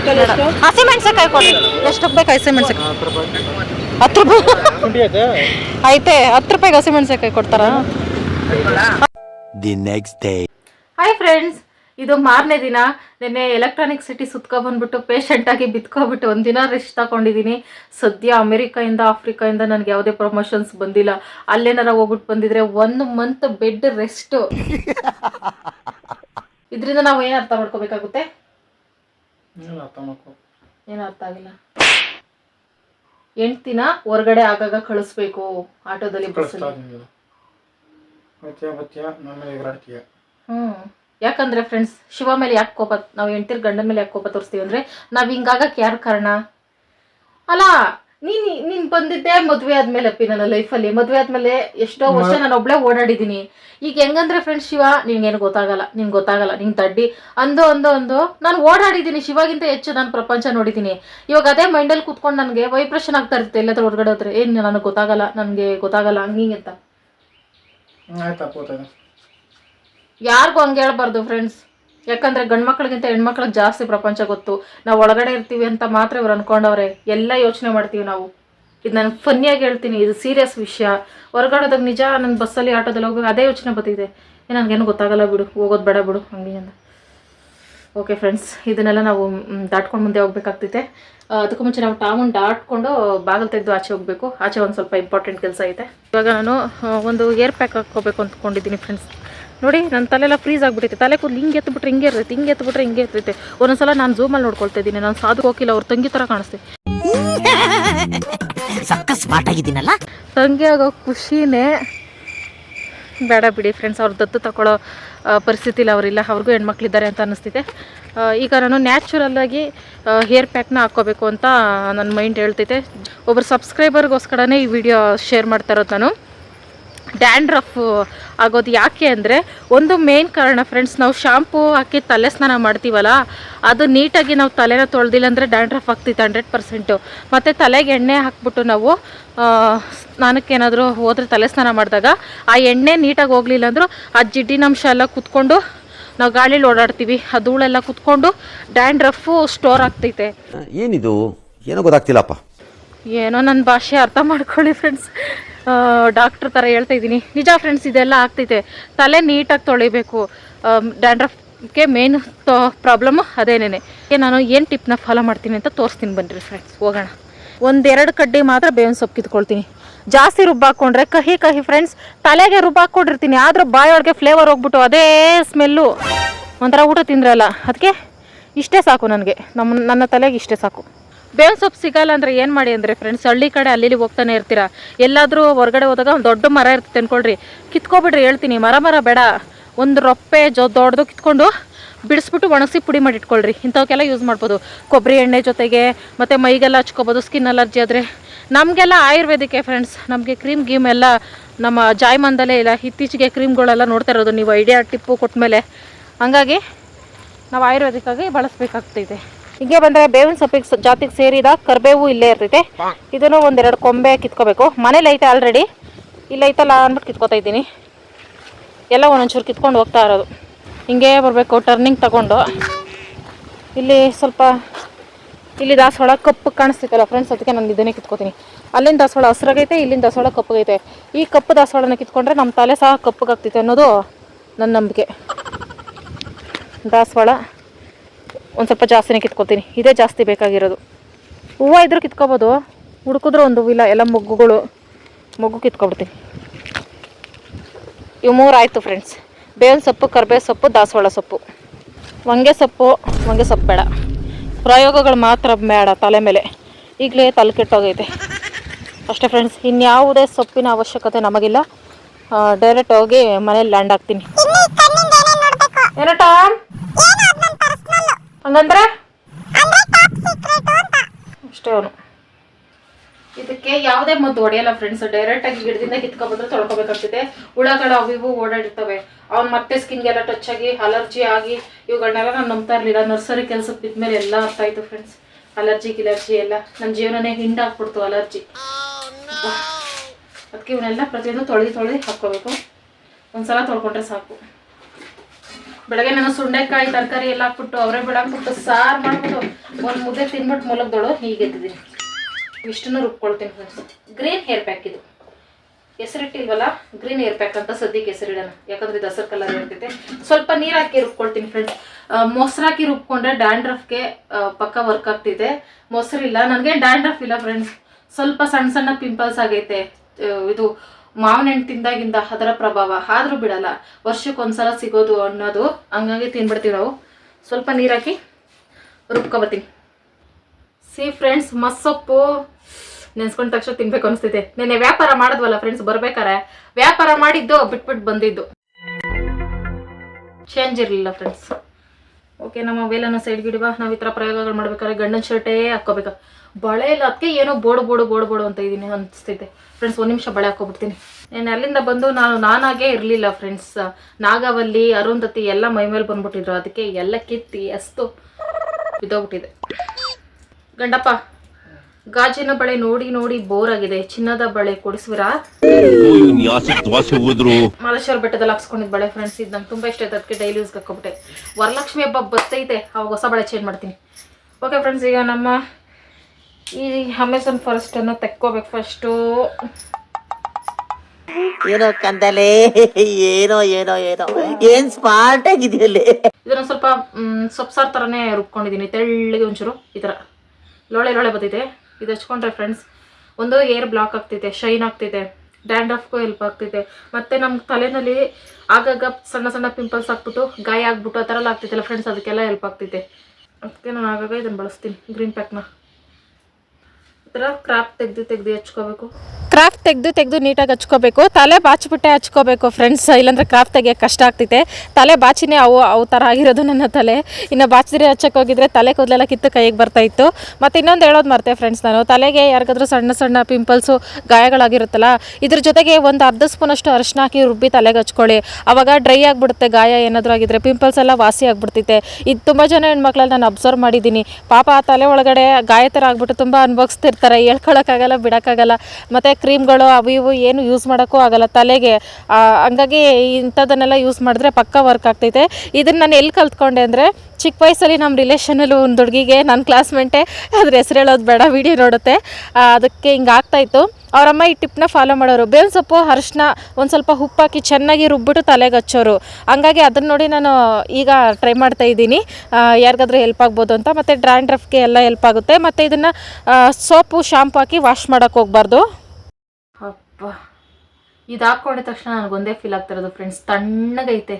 ಕೊಡಿ. ಹಸಿಮೆಣ್ಸಿಕಾಯಿ ಕೊಡ್ರಿ ಎಷ್ಟು ಬೇಕು ಹಸಿಮೆಣ್ಸಿಕಾಯಿ ಹತ್ತು ರೂಪಾಯಿ ಐತೆ? ಹತ್ತು ರೂಪಾಯಿಗೆ ಹಸಿಮೆಣ್ಸಿಕಾಯಿ ಕೊಡ್ತಾರಾ? The next day hi friends ಇದು ಮಾರನೇ ದಿನ. ನಿನ್ನೆ ಎಲೆಕ್ಟ್ರಾನಿಕ್ ಸಿಟಿ ಸುತ್ಕೊ ಬಂದ್ಬಿಟ್ಟು ಪೇಶೆಂಟ್ ಆಗಿ ಬಿತ್ಕೊಬಿಟ್ಟು ಒಂದಿನ ರೆಸ್ಟ್ ತಗೊಂಡಿದ್ದೀನಿ. ಸದ್ಯ ಅಮೆರಿಕಾಯಿಂದ ಆಫ್ರಿಕಾಯಿಂದ ನನಗೆ ಯಾವುದೇ ಪ್ರಮೋಷನ್ಸ್ ಬಂದಿಲ್ಲ. ಅಲ್ಲೇನಾರ ಹೋಗ್ಬಿಟ್ಟು ಬಂದಿದ್ರೆ ಒನ್ ಮಂತ್ ಬೆಡ್ ರೆಸ್ಟ್ ಇದರಿಂದ ನಾವು ಏನು ಅರ್ಥ ಮಾಡ್ಕೋಬೇಕಾಗುತ್ತೆ? ಏನು ಅರ್ಥ ಆಗಿಲ್ಲ. ದಿನ ಹೊರಗಡೆ ಆಗಾಗ ಕಳಿಸ್ಬೇಕು. ಆಟೋದಲ್ಲಿ ಹ್ಮ್. ಯಾಕಂದ್ರೆ ಫ್ರೆಂಡ್ಸ್ ಶಿವ ಮೇಲೆ ಯಾಕೆ ಕೋಪ ನಾವು ಹೆಂಡ್ತಿರ್ ಗಂಡನ ಮೇಲೆ ಯಾಕೆ ಕೋಪ ತೋರಿಸ್ತೀವಿ ಅಂದ್ರೆ ನಾವ್ ಹಿಂಗಾಗಕ್ ಯಾರು ಕಾರಣ? ಅಲ್ಲ ನೀನ್ ನೀನ್ ಬಂದಿದ್ದೆ ಮದ್ವೆ ಆದ್ಮೇಲೆ ಅಪ್ಪಿ ನನ್ನ ಲೈಫಲ್ಲಿ ಮದ್ವೆ ಆದ್ಮೇಲೆ ಎಷ್ಟೋ ವರ್ಷ ನಾನು ಒಬ್ಳೆ ಓಡಾಡಿದೀನಿ. ಈಗ ಹೆಂಗಂದ್ರೆ ಫ್ರೆಂಡ್ಸ್ ಶಿವ ನಿನ್ಗೇನು ಗೊತ್ತಾಗಲ್ಲ ನಿನ್ ಗೊತ್ತಾಗಲ್ಲ ನಿಂಗೆ ತಡ್ಡಿ. ಅಂದು ಅಂದು ಅಂದು ನಾನು ಓಡಾಡಿದ್ದೀನಿ ಶಿವಾಗಿಂತ ಹೆಚ್ಚು ನಾನು ಪ್ರಪಂಚ ನೋಡಿದ್ದೀನಿ ಇವಾಗ ಅದೇ ಮೈಂಡಲ್ಲಿ ಕುತ್ಕೊಂಡು ನನಗೆ ವೈಬ್ರೇಷನ್ ಆಗ್ತಾ ಇರುತ್ತೆ ಎಲ್ಲಾದ್ರೂ ಹೊರಗಡೆ ಹೋದ್ರೆ ಏನ್ ನನಗೆ ಗೊತ್ತಾಗಲ್ಲ ನನಗೆ ಗೊತ್ತಾಗಲ್ಲ ಹಂಗೆ ಯಾರಿಗೂ ಹಂಗೆ ಹೇಳ್ಬಾರ್ದು ಫ್ರೆಂಡ್ಸ್ ಯಾಕಂದ್ರೆ ಗಂಡು ಮಕ್ಳಿಗಿಂತ ಹೆಣ್ಮಕ್ಳಿಗೆ ಜಾಸ್ತಿ ಪ್ರಪಂಚ ಗೊತ್ತು. ನಾವು ಒಳಗಡೆ ಇರ್ತೀವಿ ಅಂತ ಮಾತ್ರ ಇವ್ರು ಅನ್ಕೊಂಡವ್ರೆ. ಎಲ್ಲ ಯೋಚನೆ ಮಾಡ್ತೀವಿ ನಾವು. ಇದು ನಾನು ಫನ್ನಿಯಾಗಿ ಹೇಳ್ತೀನಿ. ಇದು ಸೀರಿಯಸ್ ವಿಷಯ. ಹೊರಗಡೆದಾಗ ನಿಜ ನನ್ನ ಬಸ್ಸಲ್ಲಿ ಆಟೋದಲ್ಲಿ ಹೋಗಿ ಅದೇ ಯೋಚನೆ ಬರ್ತಿದೆ. ನನಗೇನು ಗೊತ್ತಾಗಲ್ಲ ಬಿಡು, ಹೋಗೋದು ಬೇಡ ಬಿಡು, ಹಂಗೆ ಅಂತ ಓಕೆ ಫ್ರೆಂಡ್ಸ್ ಇದನ್ನೆಲ್ಲ ನಾವು ದಾಟ್ಕೊಂಡು ಮುಂದೆ ಹೋಗ್ಬೇಕಾಗ್ತೈತೆ. ಅದಕ್ಕೂ ಮುಂಚೆ ನಾವು ಟಾಮನ್ ದಾಟ್ಕೊಂಡು ಬಾಗಿಲು ತೆಗೆದು ಆಚೆ ಹೋಗಬೇಕು. ಆಚೆ ಒಂದು ಸ್ವಲ್ಪ ಇಂಪಾರ್ಟೆಂಟ್ ಕೆಲಸ ಐತೆ. ಇವಾಗ ನಾನು ಒಂದು ಏರ್ ಪ್ಯಾಕ್ ಹಾಕ್ಕೋಬೇಕು ಅಂದ್ಕೊಂಡಿದ್ದೀನಿ ಫ್ರೆಂಡ್ಸ್ ನೋಡಿ ನನ್ನ ತಲೆಲ್ಲ ಫ್ರೀಸ್ ಆಗಿಬಿಟ್ಟೈತೆ ತಲೆ ಕೂದಲು ಹಿಂಗೆ ಎತ್ಬಿಟ್ರೆ ಹಿಂಗೆ ಇರ್ತೈತೆ ಹಿಂಗೆ ಎತ್ಬಿಟ್ರೆ ಹಿಂಗೆ ಇರ್ತೈತೆ. ಒಂದೊಂದ್ಸಲ ನಾನು ಝೂಮಲ್ಲಿ ನೋಡ್ಕೊಳ್ತಾ ಇದ್ದೀನಿ. ನಾನು ಸಾಧು ಹೋಗಿಲ್ಲ ಅವ್ರ ತಂಗಿ ಥರ ಕಾಣಿಸ್ತೀನಿ ಸಕ್ಕ ಸ್ಮಾರ್ಟ್ ಆಗಿದ್ದೀನಲ್ಲ? ತಂಗಿ ಆಗೋ ಖುಷಿನೇ ಬೇಡ ಬಿಡಿ ಫ್ರೆಂಡ್ಸ್ ಅವ್ರ ದತ್ತು ತಗೊಳ್ಳೋ ಪರಿಸ್ಥಿತಿಲಿ ಅವರಿಲ್ಲ ಅವ್ರಿಗೂ ಹೆಣ್ಮಕ್ಳಿದ್ದಾರೆ ಅಂತ ಅನ್ನಿಸ್ತಿದೆ. ಆ, ಈಗ ನಾನು ನ್ಯಾಚುರಲ್ಲಾಗಿ ಹೇರ್ ಪ್ಯಾಕ್ನ ಹಾಕ್ಕೋಬೇಕು ಅಂತ ನನ್ನ ಮೈಂಡ್ ಹೇಳ್ತೈತೆ ಒಬ್ಬರು ಸಬ್ಸ್ಕ್ರೈಬರ್ಗೋಸ್ಕರನೇ ಈ ವಿಡಿಯೋ ಶೇರ್ ಮಾಡ್ತಾ ಇರೋದು ನಾನು. ಡ್ಯಾಂಡ್ರಫ್ ಆಗೋದು ಯಾಕೆ ಅಂದರೆ ಒಂದು ಮೇನ್ ಕಾರಣ ಫ್ರೆಂಡ್ಸ್ ನಾವು ಶಾಂಪೂ ಹಾಕಿ ತಲೆ ಸ್ನಾನ ಮಾಡ್ತೀವಲ್ಲ ಅದು ನೀಟಾಗಿ ನಾವು ತಲೆನ ತೊಳೆದಿಲ್ಲ ಅಂದರೆ ಡ್ಯಾಂಡ್ರಫ್ ಆಗ್ತಿತ್ತು ಹಂಡ್ರೆಡ್ ಪರ್ಸೆಂಟು ಮತ್ತು ತಲೆಗೆ ಎಣ್ಣೆ ಹಾಕ್ಬಿಟ್ಟು ನಾವು ಸ್ನಾನಕ್ಕೇನಾದರೂ ಹೋದರೆ ತಲೆ ಸ್ನಾನ ಮಾಡಿದಾಗ ಆ ಎಣ್ಣೆ ನೀಟಾಗಿ ಹೋಗಲಿಲ್ಲ ಅಂದರೂ ಆ ಜಿಡ್ಡಿನಂಶ ಎಲ್ಲ ಕುತ್ಕೊಂಡು ನಾವು ಗಾಳಿಲಿ ಓಡಾಡ್ತೀವಿ ಆ ಧೂಳೆಲ್ಲ ಕುತ್ಕೊಂಡು ಡ್ಯಾಂಡ್ರಫು ಸ್ಟೋರ್ ಆಗ್ತೈತೆ. ಏನಿದು? ಏನೋ ಗೊತ್ತಾಗ್ತಿಲ್ಲಪ್ಪ. ಏನೋ ನನ್ನ ಭಾಷೆ ಅರ್ಥ ಮಾಡ್ಕೊಳ್ಳಿ ಫ್ರೆಂಡ್ಸ್ ಡಾಕ್ಟ್ರ್ ಥರ ಹೇಳ್ತಾ ಇದ್ದೀನಿ. ನಿಜ ಫ್ರೆಂಡ್ಸ್ ಇದೆಲ್ಲ ಆಗ್ತೈತೆ. ತಲೆ ನೀಟಾಗಿ ತೊಳಿಬೇಕು. ಡ್ಯಾಂಡ್ರಫ್ಗೆ ಮೇನ್ ಪ್ರಾಬ್ಲಮ್ಮು ಅದೇನೇನೆ. ನಾನು ಏನು ಟಿಪ್ನ ಫಾಲೋ ಮಾಡ್ತೀನಿ ಅಂತ ತೋರಿಸ್ತೀನಿ ಬನ್ನಿರಿ ಫ್ರೆಂಡ್ಸ್ ಹೋಗೋಣ. ಒಂದೆರಡು ಕಡ್ಡಿ ಮಾತ್ರ ಬೇವಿನ ಸೊಪ್ಪು ಕಿತ್ಕೊಳ್ತೀನಿ. ಜಾಸ್ತಿ ರುಬ್ಬಾಕೊಂಡ್ರೆ ಕಹಿ ಕಹಿ ಫ್ರೆಂಡ್ಸ್ ತಲೆಗೆ ರುಬ್ಬಾಕೊಂಡಿರ್ತೀನಿ ಆದರೂ ಬಾಯೊಳಗೆ ಫ್ಲೇವರ್ ಹೋಗ್ಬಿಟ್ಟು ಅದೇ ಸ್ಮೆಲ್ಲು ಒಂಥರ ಊಟ ತಿಂದ್ರಲ್ಲ. ಅದಕ್ಕೆ ಇಷ್ಟೇ ಸಾಕು ನನಗೆ. ನಮ್ಮ ನನ್ನ ತಲೆಗೆ ಇಷ್ಟೇ ಸಾಕು. ಬೇವಿನ ಸೊಪ್ಪು ಸಿಗಲ್ಲ ಅಂದರೆ ಏನು ಮಾಡಿ ಅಂದರೆ ಫ್ರೆಂಡ್ಸ್ ಹಳ್ಳಿ ಕಡೆ ಅಲ್ಲಿ ಹೋಗ್ತಾನೆ ಇರ್ತೀರಾ? ಎಲ್ಲಾದರೂ ಹೊರಗಡೆ ಹೋದಾಗ ಒಂದು ದೊಡ್ಡ ಮರ ಇರ್ತೈತೆ ಅನ್ಕೊಳ್ರಿ. ಕಿತ್ಕೊಬಿಡ್ರಿ ಹೇಳ್ತೀನಿ, ಮರ ಮರ ಬೇಡ. ಒಂದು ರೊಪ್ಪೆ ಜೊ ದೊಡ್ಡದು ಕಿತ್ಕೊಂಡು ಬಿಡಿಸ್ಬಿಟ್ಟು ಒಣಗಿಸಿ ಪುಡಿ ಮಾಡಿ ಇಟ್ಕೊಳ್ರಿ. ಇಂಥವಕ್ಕೆಲ್ಲ ಯೂಸ್ ಮಾಡ್ಬೋದು. ಕೊಬ್ಬರಿ ಎಣ್ಣೆ ಜೊತೆಗೆ, ಮತ್ತು ಮೈಗೆಲ್ಲ ಹಚ್ಕೋಬೋದು ಸ್ಕಿನ್ ಅಲರ್ಜಿ ಆದರೆ. ನಮಗೆಲ್ಲ ಆಯುರ್ವೇದಿಕೆ ಫ್ರೆಂಡ್ಸ್ ನಮಗೆ ಕ್ರೀಮ್ ಗೀಮ್ ಎಲ್ಲ ನಮ್ಮ ಜಾಯ್ಮಂದಲೇ ಇಲ್ಲ. ಇತ್ತೀಚೆಗೆ ಕ್ರೀಮ್ಗಳೆಲ್ಲ ನೋಡ್ತಾ ಇರೋದು. ನೀವು ಐಡಿಯಾ ಟಿಪ್ಪು ಕೊಟ್ಮೇಲೆ. ಹಂಗಾಗಿ, ನಾವು ಆಯುರ್ವೇದಿಕ್ಕಾಗಿ ಬಳಸಬೇಕಾಗ್ತೈತೆ ಹೀಗೆ ಬಂದ್ರೆ ಬೇವಿನ ಸೊಪ್ಪಿಗೆ ಜಾತಿಗೆ ಸೇರಿದ ಕರ್ಬೇವು ಇಲ್ಲೇ ಇರ್ತೈತೆ. ಇದನ್ನು ಒಂದೆರಡು ಕೊಂಬೆ ಕಿತ್ಕೋಬೇಕು. ಮನೇಲಿ ಐತೆ ಆಲ್ರೆಡಿ ಇಲ್ಲ ಐತಲ್ಲ ಅಂದ್ಬಿಟ್ಟು ಕಿತ್ಕೋತಾ ಇದ್ದೀನಿ. ಎಲ್ಲ ಒಂದೊಂಚೂರು ಕಿತ್ಕೊಂಡು ಹೋಗ್ತಾ ಇರೋದು. ಹಿಂಗೆ ಬರಬೇಕು ಟರ್ನಿಂಗ್ ತಗೊಂಡು. ಇಲ್ಲಿ ಸ್ವಲ್ಪ ಇಲ್ಲಿ ದಾಸವಾಳ ಕಪ್ಪು ಕಾಣಿಸ್ತೈತಲ್ಲ ಫ್ರೆಂಡ್ಸ್ ಅದಕ್ಕೆ ನಾನು ಇದನ್ನೇ ಕಿತ್ಕೋತೀನಿ. ಅಲ್ಲಿಂದ ದಾಸವಾಳ ಹಸ್ರಾಗೈತೆ ಇಲ್ಲಿಂದ ದಾಸವಾಳ ಕಪ್ಪಗೈತೆ. ಈ ಕಪ್ಪು ದಾಸವಾಳನ ಕಿತ್ಕೊಂಡ್ರೆ ನಮ್ಮ ತಲೆ ಸಹ ಕಪ್ಪಗಾಗ್ತೈತೆ ಅನ್ನೋದು ನನ್ನ ನಂಬಿಕೆ. ದಾಸವಾಳ. ಒಂದು ಸ್ವಲ್ಪ ಜಾಸ್ತಿನೇ ಕಿತ್ಕೋತೀನಿ. ಇದೇ ಜಾಸ್ತಿ ಬೇಕಾಗಿರೋದು. ಹೂವು ಇದ್ರೂ ಕಿತ್ಕೊಬೋದು. ಹುಡುಕಿದ್ರೂ ಒಂದು ಹೂವಿಲ್ಲ ಎಲ್ಲ ಮೊಗ್ಗುಗಳು. ಮೊಗ್ಗು ಕಿತ್ಕೊಬಿಡ್ತೀನಿ. ಇವು ಮೂರು ಆಯಿತು ಫ್ರೆಂಡ್ಸ್ ಬೇವಿನ ಸೊಪ್ಪು ಕರ್ಬೇವು ಸೊಪ್ಪು ದಾಸವಾಳ ಸೊಪ್ಪು. ಹೊಂಗೆ ಸೊಪ್ಪು ಹೊಂಗೆ ಸೊಪ್ಪು ಬೇಡ. ಪ್ರಯೋಗಗಳು ಮಾತ್ರ ಬೇಡ ತಲೆ ಮೇಲೆ. ಈಗಲೇ ತಲೆ ಕೆಟ್ಟೋಗೈತೆ. ಅಷ್ಟೇ ಫ್ರೆಂಡ್ಸ್ ಇನ್ಯಾವುದೇ ಸೊಪ್ಪಿನ ಅವಶ್ಯಕತೆ ನಮಗಿಲ್ಲ. ಡೈರೆಕ್ಟ್ ಹೋಗಿ ಮನೇಲಿ ಲ್ಯಾಂಡ್ ಆಗ್ತೀನಿ ಹಂಗಂದ್ರೆ? ಅಂದ್ರೆ ಟಾಪ್ ಸೀಕ್ರೆಟ್ ಅಂತ. ಅಷ್ಟೇ ಅವನು. ಇದಕ್ಕೆ ಯಾವುದೇ ಮದ್ದು ಹೊಡೆಯಲ್ಲ ಫ್ರೆಂಡ್ಸ್ ಡೈರೆಕ್ಟ್ ಆಗಿ ಗಿಡದಿಂದ ಕಿತ್ಕೊಬಂದ್ರೆ ತೊಳ್ಕೊಬೇಕಾಗ್ತದೆ. ಹುಳಗಳು ಅವು ಇವು ಓಡಾಡಿರ್ತವೆ. ಅವ್ನ ಮತ್ತೆ ಸ್ಕಿನ್ಗೆಲ್ಲ ಟಚ್ ಆಗಿ ಅಲರ್ಜಿ ಆಗಿ ಇವುಗಳನ್ನೆಲ್ಲ ನಾನು ನಂಬ್ತಾ ಇರಲಿಲ್ಲ. ನರ್ಸರಿ ಕೆಲಸಕ್ಕೆ ಬಿದ್ಮೇಲೆ ಎಲ್ಲ ಅರ್ಥ ಆಯ್ತು ಫ್ರೆಂಡ್ಸ್ ಅಲರ್ಜಿ ಗಿಲರ್ಜಿ ಎಲ್ಲ. ನನ್ನ ಜೀವನನೇ ಹಿಂಡಾಕ್ಬಿಡ್ತು ಅಲರ್ಜಿ ಅದಕ್ಕೆ ಇವನ್ನೆಲ್ಲ ಪ್ರತಿಯೊಂದು ತೊಳೆದು ತೊಳೆದು ಹಾಕ್ಕೋಬೇಕು. ಒಂದ್ಸಲ ತೊಳ್ಕೊಂಡ್ರೆ ಸಾಕು. ಬೆಳಗ್ಗೆ ನಾನು ಸುಂಡೆಕಾಯಿ, ತರಕಾರಿ ಎಲ್ಲ ಹಾಕ್ಬಿಟ್ಟು ಅವರೇ ಬಿಡಾಕ್ಬಿಟ್ಟು ಸಾರು ಮಾಡಿಬಿಟ್ಟು ಒಂದು ಮುದ್ದೆ ತಿನ್ಬಿಟ್ಟು ಮೂಲಗ್ದೋಳು ಹೀಗೆ ಎದ್ದಿದ್ದೀನಿ ಇಷ್ಟನ್ನು ರುಬ್ಕೊಳ್ತೀನಿ ಫ್ರೆಂಡ್ಸ್ ಗ್ರೀನ್ ಹೇರ್ ಪ್ಯಾಕ್ ಇದು. ಹೆಸರಿಟ್ಟಿಲ್ವಲ್ಲ? ಗ್ರೀನ್ ಹೇರ್ ಪ್ಯಾಕ್ ಅಂತ ಸದ್ಯಕ್ಕೆ ಹೆಸರಿಡೋಣ. ಯಾಕಂದ್ರೆ ಇದು ಹಸಿರು ಕಲರ್ ಇರ್ತೈತೆ. ಸ್ವಲ್ಪ ನೀರು ಹಾಕಿ ರುಬ್ಕೊಳ್ತೀನಿ ಫ್ರೆಂಡ್ಸ್ ಮೊಸರು ಹಾಕಿ ರುಬ್ಕೊಂಡ್ರೆ ಡ್ಯಾಂಡ್ರಫ್ಗೆ ಪಕ್ಕ ವರ್ಕ್ ಆಗ್ತಿದೆ. ಮೊಸರಿಲ್ಲ ನನಗೆ ಡ್ಯಾಂಡ್ರಫ್ ಇಲ್ಲ ಫ್ರೆಂಡ್ಸ್ ಸ್ವಲ್ಪ ಸಣ್ಣ ಸಣ್ಣ ಪಿಂಪಲ್ಸ್ ಆಗೈತೆ. ಇದು ಮಾವಿನ ಹಣ್ಣು ತಿಂದಾಗಿಂದ ಅದರ ಪ್ರಭಾವ ಆದರೂ ಬಿಡಲ್ಲ. ವರ್ಷಕ್ಕೊಂದ್ಸಲ ಸಿಗೋದು ಅನ್ನೋದು ಹಂಗಾಗಿ ತಿನ್ಬಿಡ್ತೀವಿ ನಾವು ಸ್ವಲ್ಪ ನೀರಾಕಿ ರುಬ್ಕೊಬತ್ತೀನಿ. C friends ಮಸ್ಸೊಪ್ಪು. ನೆನ್ಸ್ಕೊಂಡ ತಕ್ಷಣ ತಿನ್ಬೇಕು ಅನಿಸ್ತೈತೆ ನೆನ್ನೆ ವ್ಯಾಪಾರ ಮಾಡಿದ್ವಲ್ಲ ಫ್ರೆಂಡ್ಸ್ ಬರ್ಬೇಕಾರೆ? ವ್ಯಾಪಾರ ಮಾಡಿದ್ದು, ಬಿಟ್ಬಿಟ್ಟು ಬಂದಿದ್ದು. ಚೇಂಜ್ ಇರಲಿಲ್ಲ ಫ್ರೆಂಡ್ಸ್ ಓಕೆ ನಮ್ಮ ವೇಲನ ಸೈಡ್ ಗಿಡುವ ನಾವು ಈ ಥರ ಪ್ರಯೋಗಗಳು ಮಾಡ್ಬೇಕಾದ್ರೆ ಗಂಡನ ಶರ್ಟೇ ಹಾಕೋಬೇಕು ಬಳೆ ಇಲ್ಲ, ಅದಕ್ಕೆ ಏನೋ ಬೋಡು ಬೋಡು ಬೋಡು ಬೋಡು ಅಂತ ಇದ್ದೀನಿ ಅನಿಸ್ತೈತೆ ಫ್ರೆಂಡ್ಸ್ ಒಂದು ನಿಮಿಷ ಬಳೆ ಹಾಕೋಬಿಡ್ತೀನಿ ನಾನು ಅಲ್ಲಿಂದ ಬಂದು ನಾನು, ನಾನಾಗೇ ಇರಲಿಲ್ಲ ಫ್ರೆಂಡ್ಸ್ ನಾಗವಲ್ಲಿ, ಅರುಂಧತಿ ಎಲ್ಲ ಮೈ ಮೇಲೆ ಬಂದ್ಬಿಟ್ಟಿದ್ರು. ಅದಕ್ಕೆ ಎಲ್ಲ ಕಿತ್ತಿ, ಅಸ್ತು, ಬಿದ್ದೋಗ್ಬಿಟ್ಟಿದೆ. ಗಂಡಪ್ಪ ಗಾಜಿನ ಬಳೆ ನೋಡಿ ನೋಡಿ ಬೋರ್ ಆಗಿದೆ. ಚಿನ್ನದ ಬಳೆ ಕೊಡಿಸುವಿರಾ? ಮಾಲೇಶ್ವರ ಬೆಟ್ಟದಲ್ಲಿ ಹಾಕ್ಸ್ಕೊಂಡಿದ್ ಬಳೆ ಫ್ರೆಂಡ್ಸ್ ಇದು ನಂಗೆ ತುಂಬಾ ಇಷ್ಟ ಆಯ್ತು. ಅದಕ್ಕೆ ಡೈಲಿ ಯೂಸ್ ಹಾಕೋಬಿಟ್ಟೆ ವರಲಕ್ಷ್ಮಿ ಹಬ್ಬ ಬರ್ತೈತೆ ಅವಾಗ ಹೊಸ ಬಳೆ ಚೇಂಜ್ ಮಾಡ್ತೀನಿ. ಓಕೆ ಫ್ರೆಂಡ್ಸ್ ಈಗ ನಮ್ಮ ಈ ಅಮೆಝಾನ್ ಫಾರೆಸ್ಟ್ ಅನ್ನು ತೆಕ್ಕೋಬೇಕು ಫಸ್ಟು ಏನೋ ಕಂದಲೆ ಏನೋ ಏನೋ ಏನೋ. ಏನ್ ಸ್ಮಾರ್ಟ್ ಆಗಿದೆಯಲ್ಲಿ ಇದನ್ನ ಸ್ವಲ್ಪ ಸೊಪ್ಸಾರ್ ತರನೇ ರುಬ್ಕೊಂಡಿದ್ದೀನಿ ತೆಳ್ಳಗೆ ಒಂಚೂರು ಈ ತರ. ಲೋಳೆ ಲೋಳೆ ಬರ್ತೈತೆ. ಇದು ಹಚ್ಕೊಂಡ್ರೆ ಫ್ರೆಂಡ್ಸ್ ಒಂದು ಏರ್ ಬ್ಲಾಕ್ ಆಗ್ತಿದೆ ಶೈನ್ ಆಗ್ತಿದೆ ಡ್ಯಾಂಡ್ರಫ್ಗೂ ಹೆಲ್ಪ್ ಆಗ್ತಿದೆ. ಮತ್ತು ನಮ್ಮ ತಲೆನಲ್ಲಿ ಆಗಾಗ ಸಣ್ಣ ಸಣ್ಣ ಪಿಂಪಲ್ಸ್ ಹಾಕ್ಬಿಟ್ಟು, ಗಾಯ ಆಗ್ಬಿಟ್ಟು ಆ ಥರ ಎಲ್ಲ ಆಗ್ತೈತಲ್ಲ ಫ್ರೆಂಡ್ಸ್ ಅದಕ್ಕೆಲ್ಲ ಹೆಲ್ಪ್ ಆಗ್ತಿದೆ. ಅದಕ್ಕೆ ನಾನು ಆಗಾಗ ಇದನ್ನು ಬಳಸ್ತೀನಿ ಗ್ರೀನ್ ಪ್ಯಾಕ್ನ ತೆಗೆದು ಕ್ರಾಫ್ಟ್ ತೆಗೆದು ತೆಗೆದು ನೀಟಾಗಿ ಹಚ್ಕೋಬೇಕು. ತಲೆ ಬಾಚಿಬಿಟ್ಟೆ ಹಚ್ಕೋಬೇಕು ಫ್ರೆಂಡ್ಸ್ ಇಲ್ಲಾಂದ್ರೆ ಕ್ರಾಫ್ಟ್ ತೆಗಿಯೋಕೆ ಕಷ್ಟ ಆಗ್ತೈತೆ. ತಲೆ ಬಾಚಿನೇ ಅವು ಅವು ಥರ ಆಗಿರೋದು ನನ್ನ ತಲೆ. ಇನ್ನು ಬಾಚಿದ್ರೆ ಹಚ್ಚಕ್ಕೆ ಹೋಗಿದ್ರೆ ತಲೆ ಕೂದಲೆಲ್ಲ ಕಿತ್ತು ಕೈಗೆ ಬರ್ತಾ ಇತ್ತು. ಮತ್ತು ಇನ್ನೊಂದು ಹೇಳೋದು ಮರ್ತೆ ಫ್ರೆಂಡ್ಸ್ ನಾನು. ತಲೆಗೆ ಯಾರಿಗಾದ್ರೂ ಸಣ್ಣ ಸಣ್ಣ ಪಿಂಪಲ್ಸು ಗಾಯಗಳಾಗಿರುತ್ತಲ್ಲ, ಇದ್ರ ಜೊತೆಗೆ ಒಂದು ಅರ್ಧ ಸ್ಪೂನಷ್ಟು ಅರಿಶಿನ ಹಾಕಿ ರುಬ್ಬಿ ತಲೆಗೆ ಹಚ್ಕೊಳ್ಳಿ. ಅವಾಗ ಡ್ರೈ ಆಗಿಬಿಡುತ್ತೆ ಗಾಯ ಏನಾದರೂ ಆಗಿದ್ರೆ. ಪಿಂಪಲ್ಸ್ ಎಲ್ಲ ವಾಸಿ ಆಗಿಬಿಡ್ತೈತೆ. ಇದು ತುಂಬ ಜನ ಹೆಣ್ಮಕ್ಳಲ್ಲಿ ನಾನು ಅಬ್ಸರ್ವ್ ಮಾಡಿದ್ದೀನಿ. ಪಾಪ ಆ ತಲೆ ಒಳಗಡೆ ಗಾಯ ಥರ ಆಗ್ಬಿಟ್ಟು ತುಂಬ ಅನುಭವಿಸ್ತಿರ್ತಾರೆ ಹೇಳ್ಕೊಳಕ್ಕಾಗಲ್ಲ, ಬಿಡೋಕ್ಕಾಗಲ್ಲ. ಮತ್ತು ಕ್ರೀಮ್ಗಳು ಅವು ಇವು ಏನು ಯೂಸ್ ಮಾಡೋಕ್ಕೂ ಆಗಲ್ಲ. ತಲೆಗೆ ಹಂಗಾಗಿ ಇಂಥದ್ದನ್ನೆಲ್ಲ ಯೂಸ್ ಮಾಡಿದ್ರೆ ಪಕ್ಕ ವರ್ಕ್ ಆಗ್ತೈತೆ. ಇದನ್ನು ನಾನು ಎಲ್ಲಿ ಕಲ್ತ್ಕೊಂಡೆ ಅಂದರೆ ಚಿಕ್ಕ ವಯಸ್ಸಲ್ಲಿ ನಮ್ಮ ರಿಲೇಷನಲ್ಲಿ ಒಂದು ಹುಡುಗಿಗೆ ನನ್ನ ಕ್ಲಾಸ್ಮೇಟೆ ಅದ್ರ ಹೆಸರು ಹೇಳೋದು ಬೇಡ ವಿಡಿಯೋ ನೋಡುತ್ತೆ. ಅದಕ್ಕೆ ಹಿಂಗೆ ಆಗ್ತಾಯಿತ್ತು ಅವರಮ್ಮ ಈ ಟಿಪ್ನ ಫಾಲೋ ಮಾಡೋರು. ಬೇವಿನ ಸೊಪ್ಪು, ಅರಿಶಿನ ಒಂದು ಸ್ವಲ್ಪ ಉಪ್ಪಾಕಿ ಚೆನ್ನಾಗಿ ರುಬ್ಬಿಟ್ಟು ತಲೆಗೆ ಹಚ್ಚೋರು. ಹಂಗಾಗಿ ಅದನ್ನು ನೋಡಿ ನಾನು ಈಗ ಟ್ರೈ ಮಾಡ್ತಾ ಇದ್ದೀನಿ. ಯಾರಿಗಾದ್ರೂ ಹೆಲ್ಪ್ ಆಗ್ಬೋದು ಅಂತ. ಮತ್ತು ಡ್ರ್ಯಾಂಡ್ರಫ್ಗೆ ಎಲ್ಲ ಹೆಲ್ಪ್ ಆಗುತ್ತೆ. ಮತ್ತು ಇದನ್ನು ಸೋಪು ಶಾಂಪು ಹಾಕಿ ವಾಶ್ ಮಾಡೋಕ್ಕೆ ಹೋಗ್ಬಾರ್ದು. ಅಪ್ಪ ಇದು ಹಾಕ್ಕೊಂಡಿದ ತಕ್ಷಣ ನನಗೊಂದೇ ಫೀಲ್ ಆಗ್ತಿರೋದು ಫ್ರೆಂಡ್ಸ್ ತಣ್ಣಗೈತೆ.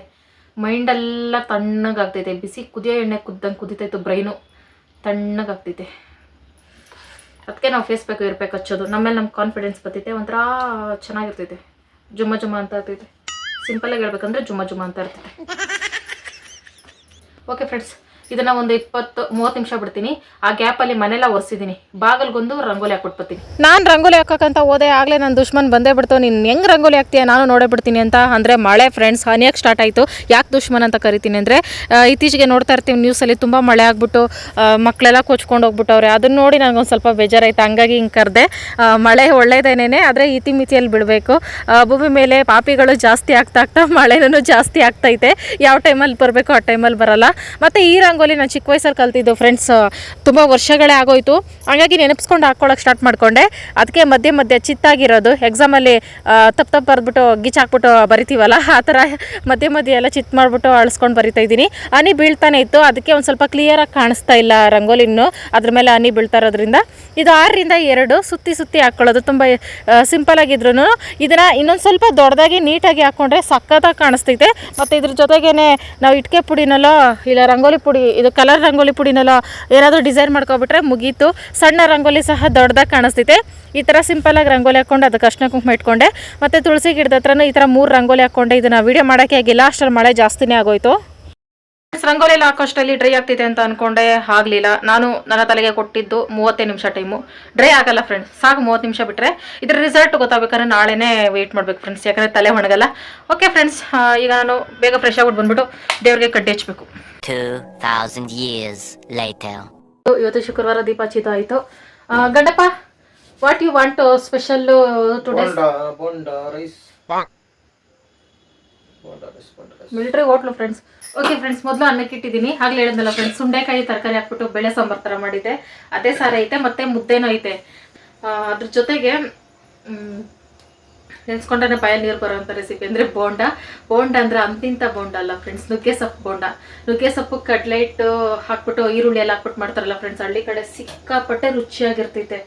ಮೈಂಡೆಲ್ಲ ತಣ್ಣಗಾಗ್ತೈತೆ, ಬಿಸಿ ಕುದಿಯೋ ಎಣ್ಣೆ ಕುದ್ದಂಗೆ ಕುದಿತೈತು ಬ್ರೈನು ತಣ್ಣಗಾಗ್ತೈತೆ. ಅದಕ್ಕೆ ನಾವು ಫೇಸ್ ಬೇಕು ಇರ್ಬೇಕು ಹಚ್ಚೋದು. ನಮ್ಮೇಲೆ ನಮ್ಗೆ ಕಾನ್ಫಿಡೆನ್ಸ್ ಬರ್ತೈತೆ, ಒಂಥರ ಚೆನ್ನಾಗಿರ್ತೈತೆ. ಜುಮ್ಮ ಜುಮ್ಮ ಅಂತ ಇರ್ತೈತೆ. ಸಿಂಪಲಾಗಿ ಹೇಳ್ಬೇಕಂದ್ರೆ ಜುಮ್ಮ ಜುಮ್ಮ ಅಂತ ಇರ್ತೈತೆ. ಓಕೆ ಫ್ರೆಂಡ್ಸ್ ಇದನ್ನ ಒಂದು ಇಪ್ಪತ್ತು, ಮೂವತ್ತು ನಿಮಿಷ ಬಿಡ್ತೀನಿ. ಆ ಗ್ಯಾಪಲ್ಲಿ ಮನೆಲ್ಲ ಒರೆಸಿದ್ದೀನಿ ಬಾಗಲ್ಗೊಂದು ರಂಗೋಲಿ ಹಾಕ್ಬಿಟ್ಬಿಡ್ತೀನಿ. ನಾನು ರಂಗೋಲಿ ಹಾಕಕ್ಕಂತ ಹೋದೆ, ಆಗಲೇ ನನ್ನ ದುಶ್ಮನ್ ಬಂದೇ ಬಿಡ್ತು. ನೀನು ಹೆಂಗೆ ರಂಗೋಲಿ ಹಾಕ್ತೀಯ? ನಾನು ನೋಡೇ ಬಿಡ್ತೀನಿ ಅಂತ. ಅಂದರೆ ಮಳೆ ಫ್ರೆಂಡ್ಸ್ ಹನಿಯಕ್ಕೆ ಸ್ಟಾರ್ಟ್ ಆಯಿತು. ಯಾಕೆ ದುಶ್ಮನ್ ಅಂತ ಕರಿತೀನಿ ಅಂದರೆ ಇತ್ತೀಚೆಗೆ ನೋಡ್ತಾ ಇರ್ತೀವಿ ನ್ಯೂಸಲ್ಲಿ ತುಂಬ ಮಳೆ ಆಗ್ಬಿಟ್ಟು ಮಕ್ಕಳೆಲ್ಲ ಕೊಚ್ಕೊಂಡು ಹೋಗ್ಬಿಟ್ಟವ್ರೆ. ಅದನ್ನ ನೋಡಿ ನನಗೊಂದು ಸ್ವಲ್ಪ ಬೇಜಾರಾಯ್ತು. ಹಂಗಾಗಿ ಹಿಂಗೆ ಕರೆದೆ. ಮಳೆ ಒಳ್ಳೇದೇನೇನೆ, ಆದರೆ ಇತಿಮಿತಿಯಲ್ಲಿ ಬಿಡಬೇಕು. ಭೂಮಿ ಮೇಲೆ ಪಾಪಿಗಳು ಜಾಸ್ತಿ ಆಗ್ತಾ ಆಗ್ತಾ ಮಳೆನೂ ಜಾಸ್ತಿ ಆಗ್ತೈತೆ. ಯಾವ ಟೈಮಲ್ಲಿ ಬರಬೇಕು ಆ ಟೈಮಲ್ಲಿ ಬರಲ್ಲ. ಮತ್ತು ಈ ರಂಗೋಲಿ ನಾನು ಚಿಕ್ಕ ವಯಸ್ಸಲ್ಲಿ ಕಲ್ತಿದ್ದು ಫ್ರೆಂಡ್ಸ್ ತುಂಬ ವರ್ಷಗಳೇ ಆಗೋಯ್ತು. ಹಾಗಾಗಿ ನೆನಪಿಸ್ಕೊಂಡು ಹಾಕ್ಕೊಳಕ್ಕೆ ಸ್ಟಾರ್ಟ್ ಮಾಡಿಕೊಂಡೆ. ಅದಕ್ಕೆ ಮಧ್ಯೆ ಮಧ್ಯೆ ಚಿತ್ತಾಗಿರೋದು ಎಕ್ಸಾಮಲ್ಲಿ ತಪ್ಪು ತಪ್ಪು ಬರೆದ್ಬಿಟ್ಟು ಗಿಚ್ ಹಾಕ್ಬಿಟ್ಟು ಬರಿತೀವಲ್ಲ, ಆ ಥರ ಮಧ್ಯೆ ಮಧ್ಯೆ ಎಲ್ಲ ಚಿತ್ ಮಾಡಿಬಿಟ್ಟು ಅಳಿಸ್ಕೊಂಡು ಬರಿತಾ ಇದ್ದೀನಿ. ಹನಿ ಬೀಳ್ತಾನೆ ಇತ್ತು, ಅದಕ್ಕೆ ಒಂದು ಸ್ವಲ್ಪ ಕ್ಲಿಯರಾಗಿ ಕಾಣಿಸ್ತಾ ಇಲ್ಲ ರಂಗೋಲಿನೂ ಅದ್ರ ಮೇಲೆ ಹನಿ ಬೀಳ್ತಾ ಇರೋದ್ರಿಂದ. ಇದು ಆರರಿಂದ ಎರಡು, ಸುತ್ತಿ ಸುತ್ತಿ ಹಾಕ್ಕೊಳ್ಳೋದು ತುಂಬ ಸಿಂಪಲ್ ಆಗಿದ್ರು ಇದನ್ನು ಇನ್ನೊಂದು ಸ್ವಲ್ಪ ದೊಡ್ಡದಾಗಿ, ನೀಟಾಗಿ ಹಾಕ್ಕೊಂಡ್ರೆ ಸಖತ್ತಾಗಿ ಕಾಣಿಸ್ತೈತೆ. ಮತ್ತು ಇದ್ರ ಜೊತೆಗೇ ನಾವು ಇಟ್ಕೆ ಪುಡಿನಲ್ಲೋ, ಇಲ್ಲ ರಂಗೋಲಿ ಪುಡಿ ಇದು ಕಲರ್ ರಂಗೋಲಿ ಪುಡಿನೆಲ್ಲ ಏನಾದರೂ ಡಿಸೈನ್ ಮಾಡ್ಕೊಬಿಟ್ರೆ ಮುಗೀತು. ಸಣ್ಣ ರಂಗೋಲಿ ಸಹ ದೊಡ್ಡದಾಗಿ ಕಾಣಿಸ್ತೈತೆ ಈ ಥರ ಸಿಂಪಲಾಗಿ ರಂಗೋಲಿ ಹಾಕ್ಕೊಂಡು ಅದಕ್ಕೆ ಅರ್ಶಿನ ಕುಂಕುಮ ಇಟ್ಕೊಂಡೆ. ಮತ್ತು ತುಳಸಿ ಗಿಡದ ಹತ್ರನೂ ಈ ಥರ ಮೂರು ರಂಗೋಲಿ ಹಾಕ್ಕೊಂಡೆ. ಇದನ್ನು ವೀಡಿಯೋ ಮಾಡೋಕ್ಕೆ ಆಗಿಲ್ಲ ಅಷ್ಟರಲ್ಲಿ ಮಳೆ ಜಾಸ್ತಿನೇ ಆಗೋಯ್ತು. ರಂಗೋಲಿ ಎಲ್ಲ ಹಾಕೋಷ್ಟಲ್ಲಿ ಡ್ರೈ ಆಗ್ತಿದೆ ಅಂತ ಅನ್ಕೊಂಡೆ ಆಗಲಿಲ್ಲ. ನಾನು ನನ್ನ ತಲೆಗೆ ಕೊಟ್ಟಿದ್ದು ಮೂವತ್ತೇ ನಿಮಿಷ ಟೈಮು ಡ್ರೈ ಆಗಲ್ಲ ಫ್ರೆಂಡ್ಸ್ ಸಾಕು ಮೂವತ್ತು ನಿಮಿಷ ಬಿಟ್ಟರೆ ಇದ್ರ ರಿಸಲ್ಟ್ ಗೊತ್ತಾಗಬೇಕಾದ್ರೆ ನಾಳೆನೇ ವೆಯ್ಟ್ ಮಾಡ್ಬೇಕು ಫ್ರೆಂಡ್ಸ್ ಯಾಕಂದ್ರೆ ತಲೆ ಒಣಗಲ್ಲ. ಓಕೆ ಫ್ರೆಂಡ್ಸ್ ಈಗ ನಾನು ಬೇಗ ಫ್ರೆಶ್ ಆಗಿ ಬಂದ್ಬಿಟ್ಟು ದೇವ್ರಿಗೆ ಕಡ್ಡಿ ಹಚ್ಬೇಕು. 2,000 years later. ಇವತ್ತು ಶುಕ್ರವಾರ ದೀಪಾಚಿತ ಆಯ್ತು. ಗಂಡಪ್ಪ what you want special today military hotel friends okay friends ಮೊದಲು ಅನ್ನಕ್ಕೆ ಇಟ್ಟಿದ್ದೀನಿ. ಆಗ್ಲೇ ಹೇಳಿದ್ನಲ್ಲ ಫ್ರೆಂಡ್ಸ್ ಸುಂಡೆಕಾಯಿ ತರಕಾರಿ ಹಾಕ್ಬಿಟ್ಟು ಬೇಳೆ ಸಾಂಬಾರ್ ಥರ ಮಾಡಿದ್ದೆ. ಅದೇ ಸಾರ ಐತೆ, ಮತ್ತು ಮುದ್ದೆನೂ ಐತೆ. ಅದ್ರ ಜೊತೆಗೆ ನೆನ್ಸ್ಕೊಂಡ್ರೆ ಬಾಯಲ್ಲಿ ನೀರು ಬರೋಂಥ ರೆಸಿಪಿ ಅಂದರೆ ಬೋಂಡ. ಬೋಂಡ ಅಂದರೆ ಅಂತಿಂತ ಬೋಂಡ ಅಲ್ಲ ಫ್ರೆಂಡ್ಸ್ ನುಗ್ಗೆ ಸೊಪ್ಪು ಬೋಂಡ. ನುಗ್ಗೆ ಸೊಪ್ಪು ಕಡ್ಲೆಟ್ಟು ಹಾಕ್ಬಿಟ್ಟು ಈರುಳ್ಳಿ ಎಲ್ಲ ಹಾಕ್ಬಿಟ್ಟು ಮಾಡ್ತಾರಲ್ಲ ಫ್ರೆಂಡ್ಸ್ ಹಳ್ಳಿ ಕಡೆ ಸಿಕ್ಕಾಪಟ್ಟೆ ರುಚಿಯಾಗಿರ್ತೈತೆ.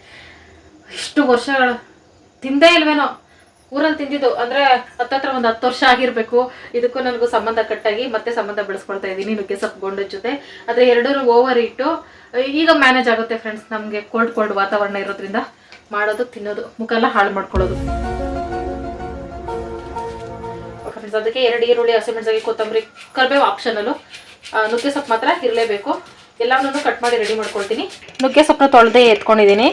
ಇಷ್ಟು ವರ್ಷಗಳ, ತಿಂದೇ ಇಲ್ವೇನೋ. ಊರಲ್ಲಿ ತಿಂದಿದ್ದು ಅಂದ್ರೆ ಹತ್ತತ್ರ ಒಂದು ಹತ್ತು ವರ್ಷ ಆಗಿರ್ಬೇಕು. ಇದಕ್ಕೂ ನನಗೂ ಸಂಬಂಧ ಕಟ್ಟಾಗಿ ಮತ್ತೆ ಸಂಬಂಧ ಬೆಳೆಸ್ಕೊಳ್ತಾ ಇದ್ದೀನಿ ನುಗ್ಗೆ ಸೊಪ್ಪು ಗೊಂಡ ಜೊತೆ. ಆದ್ರೆ ಎರಡೂ ಓವರ್ ಇಟ್ಟು, ಈಗ ಮ್ಯಾನೇಜ್ ಆಗುತ್ತೆ ಫ್ರೆಂಡ್ಸ್ ನಮಗೆ ಕೋಲ್ಡ್ ಕೋಲ್ಡ್ ವಾತಾವರಣ ಇರೋದ್ರಿಂದ ಮಾಡೋದು, ತಿನ್ನೋದು ಮುಖ ಹಾಳು ಮಾಡ್ಕೊಳ್ಳೋದು. ಫ್ರೆಂಡ್ಸ್ ಅದಕ್ಕೆ ಎರಡು ಈರುಳ್ಳಿ ಹಸಿಮೆಣಸಾಗಿ ಕೊತ್ತಂಬರಿ, ಕರಿಬೇವು ಆಪ್ಷನಲ್ಲು ನುಗ್ಗೆ ಸೊಪ್ಪು ಮಾತ್ರ ಇರಲೇಬೇಕು. ಎಲ್ಲವನ್ನೂ ಕಟ್ ಮಾಡಿ ರೆಡಿ ಮಾಡ್ಕೊಳ್ತೀನಿ. ನುಗ್ಗೆ ಸೊಪ್ಪನ್ನ ತೊಳೆದೇ ಎತ್ಕೊಂಡಿದ್ದೀನಿ.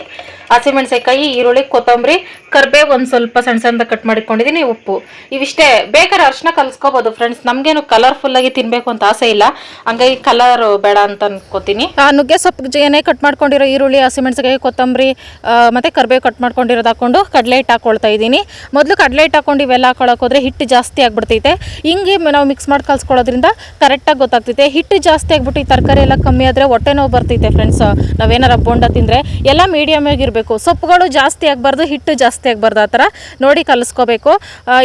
ಹಸಿಮೆಣಸಿನ್ಕಾಯಿ ಈರುಳ್ಳಿ, ಕೊತ್ತಂಬರಿ, ಕರಿಬೇವು ಒಂದು ಸ್ವಲ್ಪ ಸಣ್ಣ ಸಣ್ಣದ ಕಟ್ ಮಾಡಿಕೊಂಡಿದ್ದೀನಿ ಉಪ್ಪು. ಇವಿಷ್ಟೇ. ಬೇಕಾದ್ರೆ ಅರ್ಶಿನ ಕಲಿಸ್ಕೋಬೋದು ಫ್ರೆಂಡ್ಸ್ ನಮಗೇನು ಕಲರ್ಫುಲ್ಲಾಗಿ ತಿನ್ನಬೇಕು ಅಂತ ಆಸೆ ಇಲ್ಲ. ಹಂಗಾಗಿ ಕಲರ್ ಬೇಡ ಅಂತ ಅನ್ಕೋತೀನಿ. ಆ, ನುಗ್ಗೆ ಸೊಪ್ಪು ಏನೇ ಕಟ್ ಮಾಡ್ಕೊಂಡಿರೋ ಈರುಳ್ಳಿ ಹಸಿಮೆಣಸಿನ್ಕಾಯಿ ಕೊತ್ತಂಬರಿ ಮತ್ತು ಮತ್ತೆ ಕರಿಬೇವು ಕಟ್ ಮಾಡ್ಕೊಂಡಿರೋದು ಹಾಕೊಂಡು ಕಡಲೆ ಹಿಟ್ಟು ಹಾಕೊಳ್ತಾ ಇದ್ದೀನಿ. ಮೊದಲು ಕಡಲೆ ಹಿಟ್ಟು ಹಾಕೊಂಡು ಇವೆಲ್ಲ ಹಾಕೊಳಕ್ಕೆ ಹೋದ್ರೆ ಹಿಟ್ಟು ಜಾಸ್ತಿ ಆಗಿಬಿಡ್ತೈತೆ. ಹಿಂಗೆ ನಾವು ಮಿಕ್ಸ್ ಮಾಡಿ ಕಲ್ಸ್ಕೊಳ್ಳೋದ್ರಿಂದ ಕರೆಕ್ಟಾಗಿ ಗೊತ್ತಾಗ್ತೈತೆ. ಹಿಟ್ಟು ಜಾಸ್ತಿ ಆಗಿಬಿಟ್ಟು ಈ ತರಕಾರಿ ಎಲ್ಲ ಕಮ್ಮಿ ಆದರೆ ಹೊಟ್ಟೆ ನೋವು ಬರ್ತೈತೆ ಫ್ರೆಂಡ್ಸ್ ನಾವೇನಾರ ಬೋಂಡ ತಿಂದರೆ ಎಲ್ಲ ಮೀಡಿಯಮ್ ಆಗಿರಬೇಕು ಸೊಪ್ಪುಗಳು ಜಾಸ್ತಿ ಆಗಬಾರ್ದು, ಹಿಟ್ಟು ಜಾಸ್ತಿ ಆಗಬಾರ್ದು ಆ ಥರ ನೋಡಿ ಕಲಿಸ್ಕೋಬೇಕು.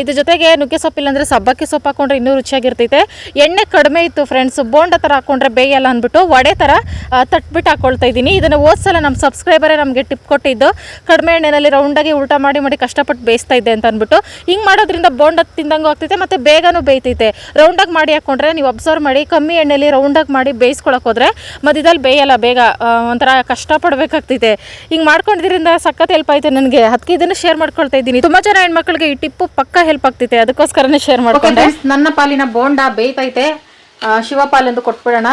ಇದ್ರ ಜೊತೆಗೆ ನುಗ್ಗೆ ಸೊಪ್ಪು ಇಲ್ಲಾಂದರೆ ಸಬ್ಬಕ್ಕಿ ಸೊಪ್ಪು ಹಾಕೊಂಡ್ರೆ ಇನ್ನೂ ರುಚಿಯಾಗಿರ್ತೈತೆ. ಎಣ್ಣೆ ಕಡಿಮೆ ಇತ್ತು ಫ್ರೆಂಡ್ಸ್ ಬೋಂಡ ಥರ ಹಾಕೊಂಡ್ರೆ ಬೇಯಲ್ಲ ಅಂದ್ಬಿಟ್ಟು ವಡೆ ಥರ ತಟ್ಬಿಟ್ಟು ಹಾಕ್ಕೊಳ್ತಾ ಇದ್ದೀನಿ. ಇದನ್ನು ಓದ್ಸಲ ನಮ್ಮ ಸಬ್ಸ್ಕ್ರೈಬರೇ ನಮಗೆ ಟಿಪ್ ಕೊಟ್ಟಿದ್ದು, ಕಡಿಮೆ ಎಣ್ಣೆಯಲ್ಲಿ ರೌಂಡಾಗಿ ಊಟ ಮಾಡಿ ಮಾಡಿ ಕಷ್ಟಪಟ್ಟು ಬೇಯಿಸ್ತಾ ಇದ್ದೆ ಅಂತ ಅಂದ್ಬಿಟ್ಟು. ಹಿಂಗೆ ಮಾಡೋದ್ರಿಂದ ಬೋಂಡ ತಿಂದಂಗೂ ಆಗ್ತೈತೆ, ಮತ್ತು ಬೇಗನೂ ಬೇಯ್ತೈತೆ. ರೌಂಡಾಗಿ ಮಾಡಿ ಹಾಕ್ಕೊಂಡ್ರೆ ನೀವು ಅಬ್ಸರ್ವ್ ಮಾಡಿ, ಕಮ್ಮಿ ಎಣ್ಣೆಯಲ್ಲಿ ರೌಂಡಾಗಿ ಮಾಡಿ ಬೇಯಿಸ್ಕೊಳಕ್ಕೆ ಹೋದ್ರೆ ಮಧ್ಯದಲ್ಲಿ ಬೇಯಲ್ಲ ಬೇಗ ಒಂಥರ ಕಷ್ಟಪಡಬೇಕಾಗ್ತೈತೆ ಹಿಂಗೆ ಮಾಡ್ಕೊಂಡಿದ್ರಿಂದ ಸಖತ್ ಹೆಲ್ಪ್ ಆಯ್ತು ನನಗೆ. ಅದಕ್ಕೆ ಇದನ್ನು ಶೇರ್ ಮಾಡ್ಕೊಳ್ತಾ ಇದ್ದೀನಿ. ತುಂಬ ಜನ ಹೆಣ್ಮಕ್ಳಿಗೆ ಈ ಟಿಪ್ಪು ಪಕ್ಕ ಹೆಲ್ಪ್ ಆಗ್ತೈತೆ ಅದಕ್ಕೋಸ್ಕರನೇ ಶೇರ್ ಮಾಡ್ಕೊಂಡೆ. ನನ್ನ ಪಾಲಿನ ಬೋಂಡ ಬೇಯ್ತೈತೆ. ಶಿವಪಾಲ್ ಎಂದು ಕೊಟ್ಬಿಡೋಣ.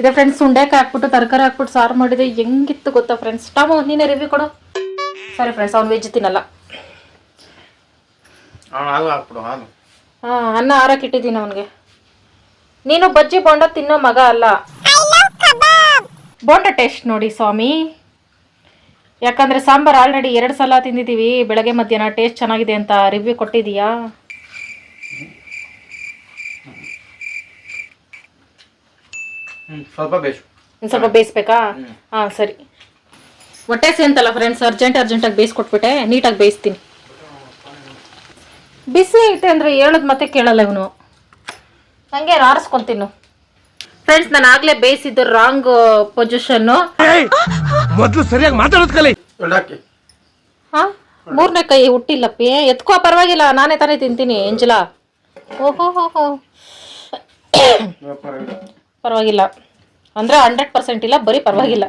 ಇದೆ ಫ್ರೆಂಡ್ಸ್ ಸುಂಡೆಕಾಯಿ ಹಾಕ್ಬಿಟ್ಟು ತರಕಾರಿ ಹಾಕ್ಬಿಟ್ಟು ಸಾರು ಮಾಡಿದೆ ಹೆಂಗಿತ್ತು ಗೊತ್ತಾ ಫ್ರೆಂಡ್ಸ್ ಟಾಮು ನೀನೇ ರಿವ್ಯೂ ಕೊಡು. ಸರಿ ಫ್ರೆಂಡ್ಸ್ ಅವ್ನು ವೆಜ್ ತಿನ್ನಲ್ಲ. ಹಾಂ ಅನ್ನ ಆರಕ್ಕೆ ಇಟ್ಟಿದ್ದೀನಿ ಅವನಿಗೆ. ನೀನು ಬಜ್ಜಿ ಬೋಂಡ ತಿನ್ನೋ ಮಗ ಅಲ್ಲ. ಬೋಂಡ ಟೇಸ್ಟ್ ನೋಡಿ ಸ್ವಾಮಿ. ಯಾಕಂದರೆ ಸಾಂಬಾರು ಆಲ್ರೆಡಿ ಎರಡು ಸಲ ತಿಂದಿದ್ದೀವಿ ಬೆಳಗ್ಗೆ ಮಧ್ಯಾಹ್ನ ಟೇಸ್ಟ್ ಚೆನ್ನಾಗಿದೆ ಅಂತ ರಿವ್ಯೂ ಕೊಟ್ಟಿದ್ದೀಯಾ? ಸ್ವಲ್ಪ ಬೇಯಿಸ್ಬೇಕಾ? ಹಾಂ ಸರಿ. ಹೊಟ್ಟೆ ಅಂತಲ್ಲ ಫ್ರೆಂಡ್ಸ್ ಅರ್ಜೆಂಟ್ ಅರ್ಜೆಂಟಾಗಿ ಬೇಯಿಸ್ಕೊಟ್ಬಿಟ್ಟೆ ನೀಟಾಗಿ ಬೇಯಿಸ್ತೀನಿ. ಬಿಸಿ ಐತೆ ಅಂದರೆ ಹೇಳೋದು ಮತ್ತೆ ಕೇಳಲ್ಲ ಇವನು. ಹಂಗೆ ಆರಿಸ್ಕೊಂತೀನಿ ಫ್ರೆಂಡ್ಸ್ ನಾನು ಆಗಲೇ ಬೇಯಿಸಿದ್ದು ರಾಂಗ್ ಪೊಸಿಷನ್ ಮೊದಲು ಸರಿಯಾಗಿ ಮಾತಾಡೋದ್ ಕಲಿ. ಹಾ? ಮೂರನೇ ಕೈ ಹುಟ್ಟಿಲ್ಲಪ್ಪಿ. ಎತ್ಕೋ ಪರವಾಗಿಲ್ಲ ನಾನೇ ತಾನೇ ತಿಂತೀನಿ ಎಂಜಲ ಓಹೋ ಹೋ ಹೋ ಪರವಾಗಿಲ್ಲ. ಅಂದ್ರೆ ಹಂಡ್ರೆಡ್ ಪರ್ಸೆಂಟ್ ಇಲ್ಲ ಬರೀ ಪರವಾಗಿಲ್ಲ.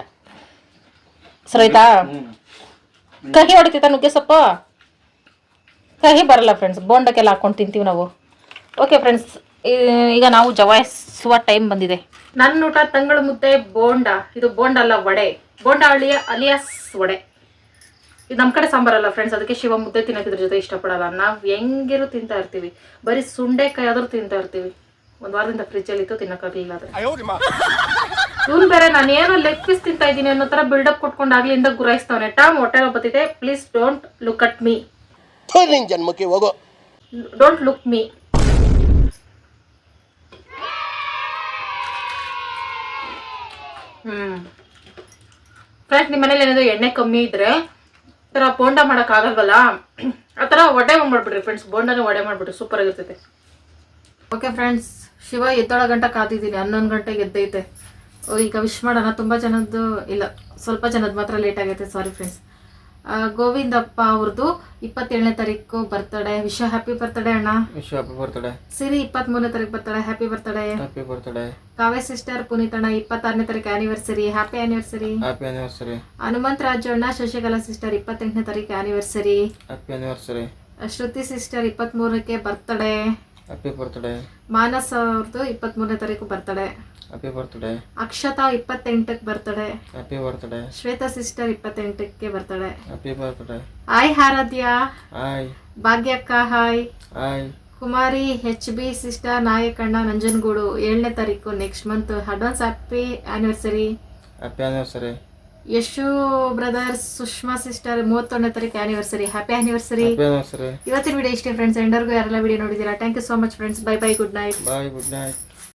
ಸರಿತಾ ಆಯ್ತಾ ಕಹಿ ಹೊಡಿತೈತ ನುಗ್ಗೆ ಸೊಪ್ಪು ಕಹಿ ಬರಲ್ಲ ಫ್ರೆಂಡ್ಸ್ ಬೋಂಡಕ್ಕೆಲ್ಲ ಹಾಕೊಂಡು ತಿಂತೀವಿ ನಾವು. ಓಕೆ ಫ್ರೆಂಡ್ಸ್ ಈಗ ನಾವು ಜವಾಯಿಸುವ ಟೈಮ್ ಬಂದಿದೆ. ನನ್ನ ಊಟ ತಂಗಳ ಮುದ್ದೆ ಬೋಂಡ. ಇದು ಬೋಂಡ ಅಲ್ಲ ವಡೆ. ಬೋಂಡ ಅಳಿಯ ಅಲಿಯಾಸ್ ವಡೆ. ಇದು ನಮ್ಮ ಕಡೆ ಸಾಂಬಾರಲ್ಲ ಫ್ರೆಂಡ್ಸ್ ಅದಕ್ಕೆ ಶಿವ ಮುದ್ದೆ ತಿನ್ನೋದ್ರ ಜೊತೆ ಇಷ್ಟಪಡಲ್ಲ. ನಾವು ಹೆಂಗಿರು ತಿಂತಾ ಇರ್ತೀವಿ. ಬರೀ ಸುಂಡೆಕಾಯಿ ಆದ್ರೂ ತಿಂತಾ ಇರ್ತೀವಿ. ಒಂದು ವಾರದಿಂದ ಫ್ರಿಜ್ಜಲ್ಲಿ ಇತ್ತು ತಿನ್ನಕಾಗ್ಲಿಲ್ಲ ಅದು ಇವನ್ ಬೇರೆ ನಾನು ಏನೋ ಲೆಗ್ ಪೀಸ್ ತಿಂತಾ ಇದ್ದೀನಿ ಅನ್ನೋ ತರ ಬಿಲ್ಡಪ್ ಕೊಟ್ಕೊಂಡು ಆಗ್ಲಿಂದ ಗುರಾಯಿಸ್ತಾವನೆ. ಟಾಮ್ ಹೊಟ್ಟೆ ಬತ್ತಿದೆ. Please don't look at me ಜನ್ಮಕ್ಕೆ ಹೋಗೋ. ಡೋಂಟ್ ಲುಕ್ ಮೀ ಫ್ರೆಂಡ್ಸ್ ನಿಮ್ಮ ಮನೇಲಿ ಏನಾದ್ರು ಎಣ್ಣೆ ಕಮ್ಮಿ ಇದ್ರೆ ಥರ ಬೋಂಡ ಮಾಡಕ್ ಆಗಲ್ವಲ್ಲ? ಆ ಥರ ಒಡೆ ಮಾಡ್ಬಿಡ್ರಿ ಫ್ರೆಂಡ್ಸ್ ಬೋಂಡನೇ ಒಡೆ ಮಾಡ್ಬಿಟ್ರಿ ಸೂಪರ್ ಆಗಿರ್ತೈತೆ. ಓಕೆ ಫ್ರೆಂಡ್ಸ್ ಶಿವ ಎದ್ದೊಳ ಗಂಟೆ ಕಾದಿದ್ದೀನಿ. ಹನ್ನೊಂದು ಗಂಟೆಗೆ ಎದ್ದೈತೆ. ಈಗ ವಿಶ್ ಮಾಡೋಣ. ತುಂಬ ಜನದ್ದು ಇಲ್ಲ. ಸ್ವಲ್ಪ ಜನದ್ದು ಮಾತ್ರ ಲೇಟ್ ಆಗೈತೆ. ಸಾರಿ ಫ್ರೆಂಡ್ಸ್ ಗೋವಿಂದಪ್ಪ ಅವ್ರದ್ದು ಇಪ್ಪತ್ತೇಳನೇ ತಾರೀಕು ಬರ್ತಡೆ ವಿಶ್ ಹ್ಯಾಪಿ ಬರ್ತಡೇ ಅಣ್ಣ. ವಿಶ್ ಹ್ಯಾಪಿ ಬರ್ತಡೆ ಸಿರಿ ಇಪ್ಪತ್ಮೂರನೇ ತಾರೀಕು birthday happy birthday happy birthday Kavya sister Puneeth ಪುನೀತಣ್ಣ ಇಪ್ಪತ್ತಾರನೇ ತಾರೀಕು anniversary happy anniversary happy anniversary Hanumanth Raju ಅಣ್ಣ ಶಶಿಕಲಾ ಸಿಸ್ಟರ್ ಇಪ್ಪತ್ತೆಂಟನೇ ತಾರೀಕು anniversary happy anniversary Shruthi sister ಇಪ್ಪತ್ತ್ಮೂರಕ್ಕೆ birthday happy birthday Manas ಅವ್ರದ್ದು ಇಪ್ಪತ್ತ್ಮೂರನೇ ತಾರೀಕು ಬರ್ತಡೆ. ಹ್ಯಾಪಿ ಬರ್ತ್ಡೇ ಅಕ್ಷತಾ ಇಪ್ಪತ್ತೆಂಟಕ್ಕೆ ಬರ್ತಾಳೆ happy birthday Shweta sister ಇಪ್ಪತ್ತೆಂಟಕ್ಕೆ birthday. Happy birthday hi Aradhya. Hi ಭಾಗ್ಯಕ್ಕ hi. Hi Kumari H B sister ನಾಯಕಣ್ಣ Nanjangud ಏಳನೇ ತಾರೀಕು next month advance happy anniversary happy anniversary Yashu brothers Sushma sister ಮೂವತ್ತೊಂದನೇ ತಾರೀಕು anniversary happy anniversary ಇವತ್ತಿನ video ಇಷ್ಟೇ friends ಎಂಡರ್ಗೂ ಯಾರೆಲ್ಲ video ನೋಡಿದ್ದೀರಾ? Thank you so much friends bye bye good night bye good night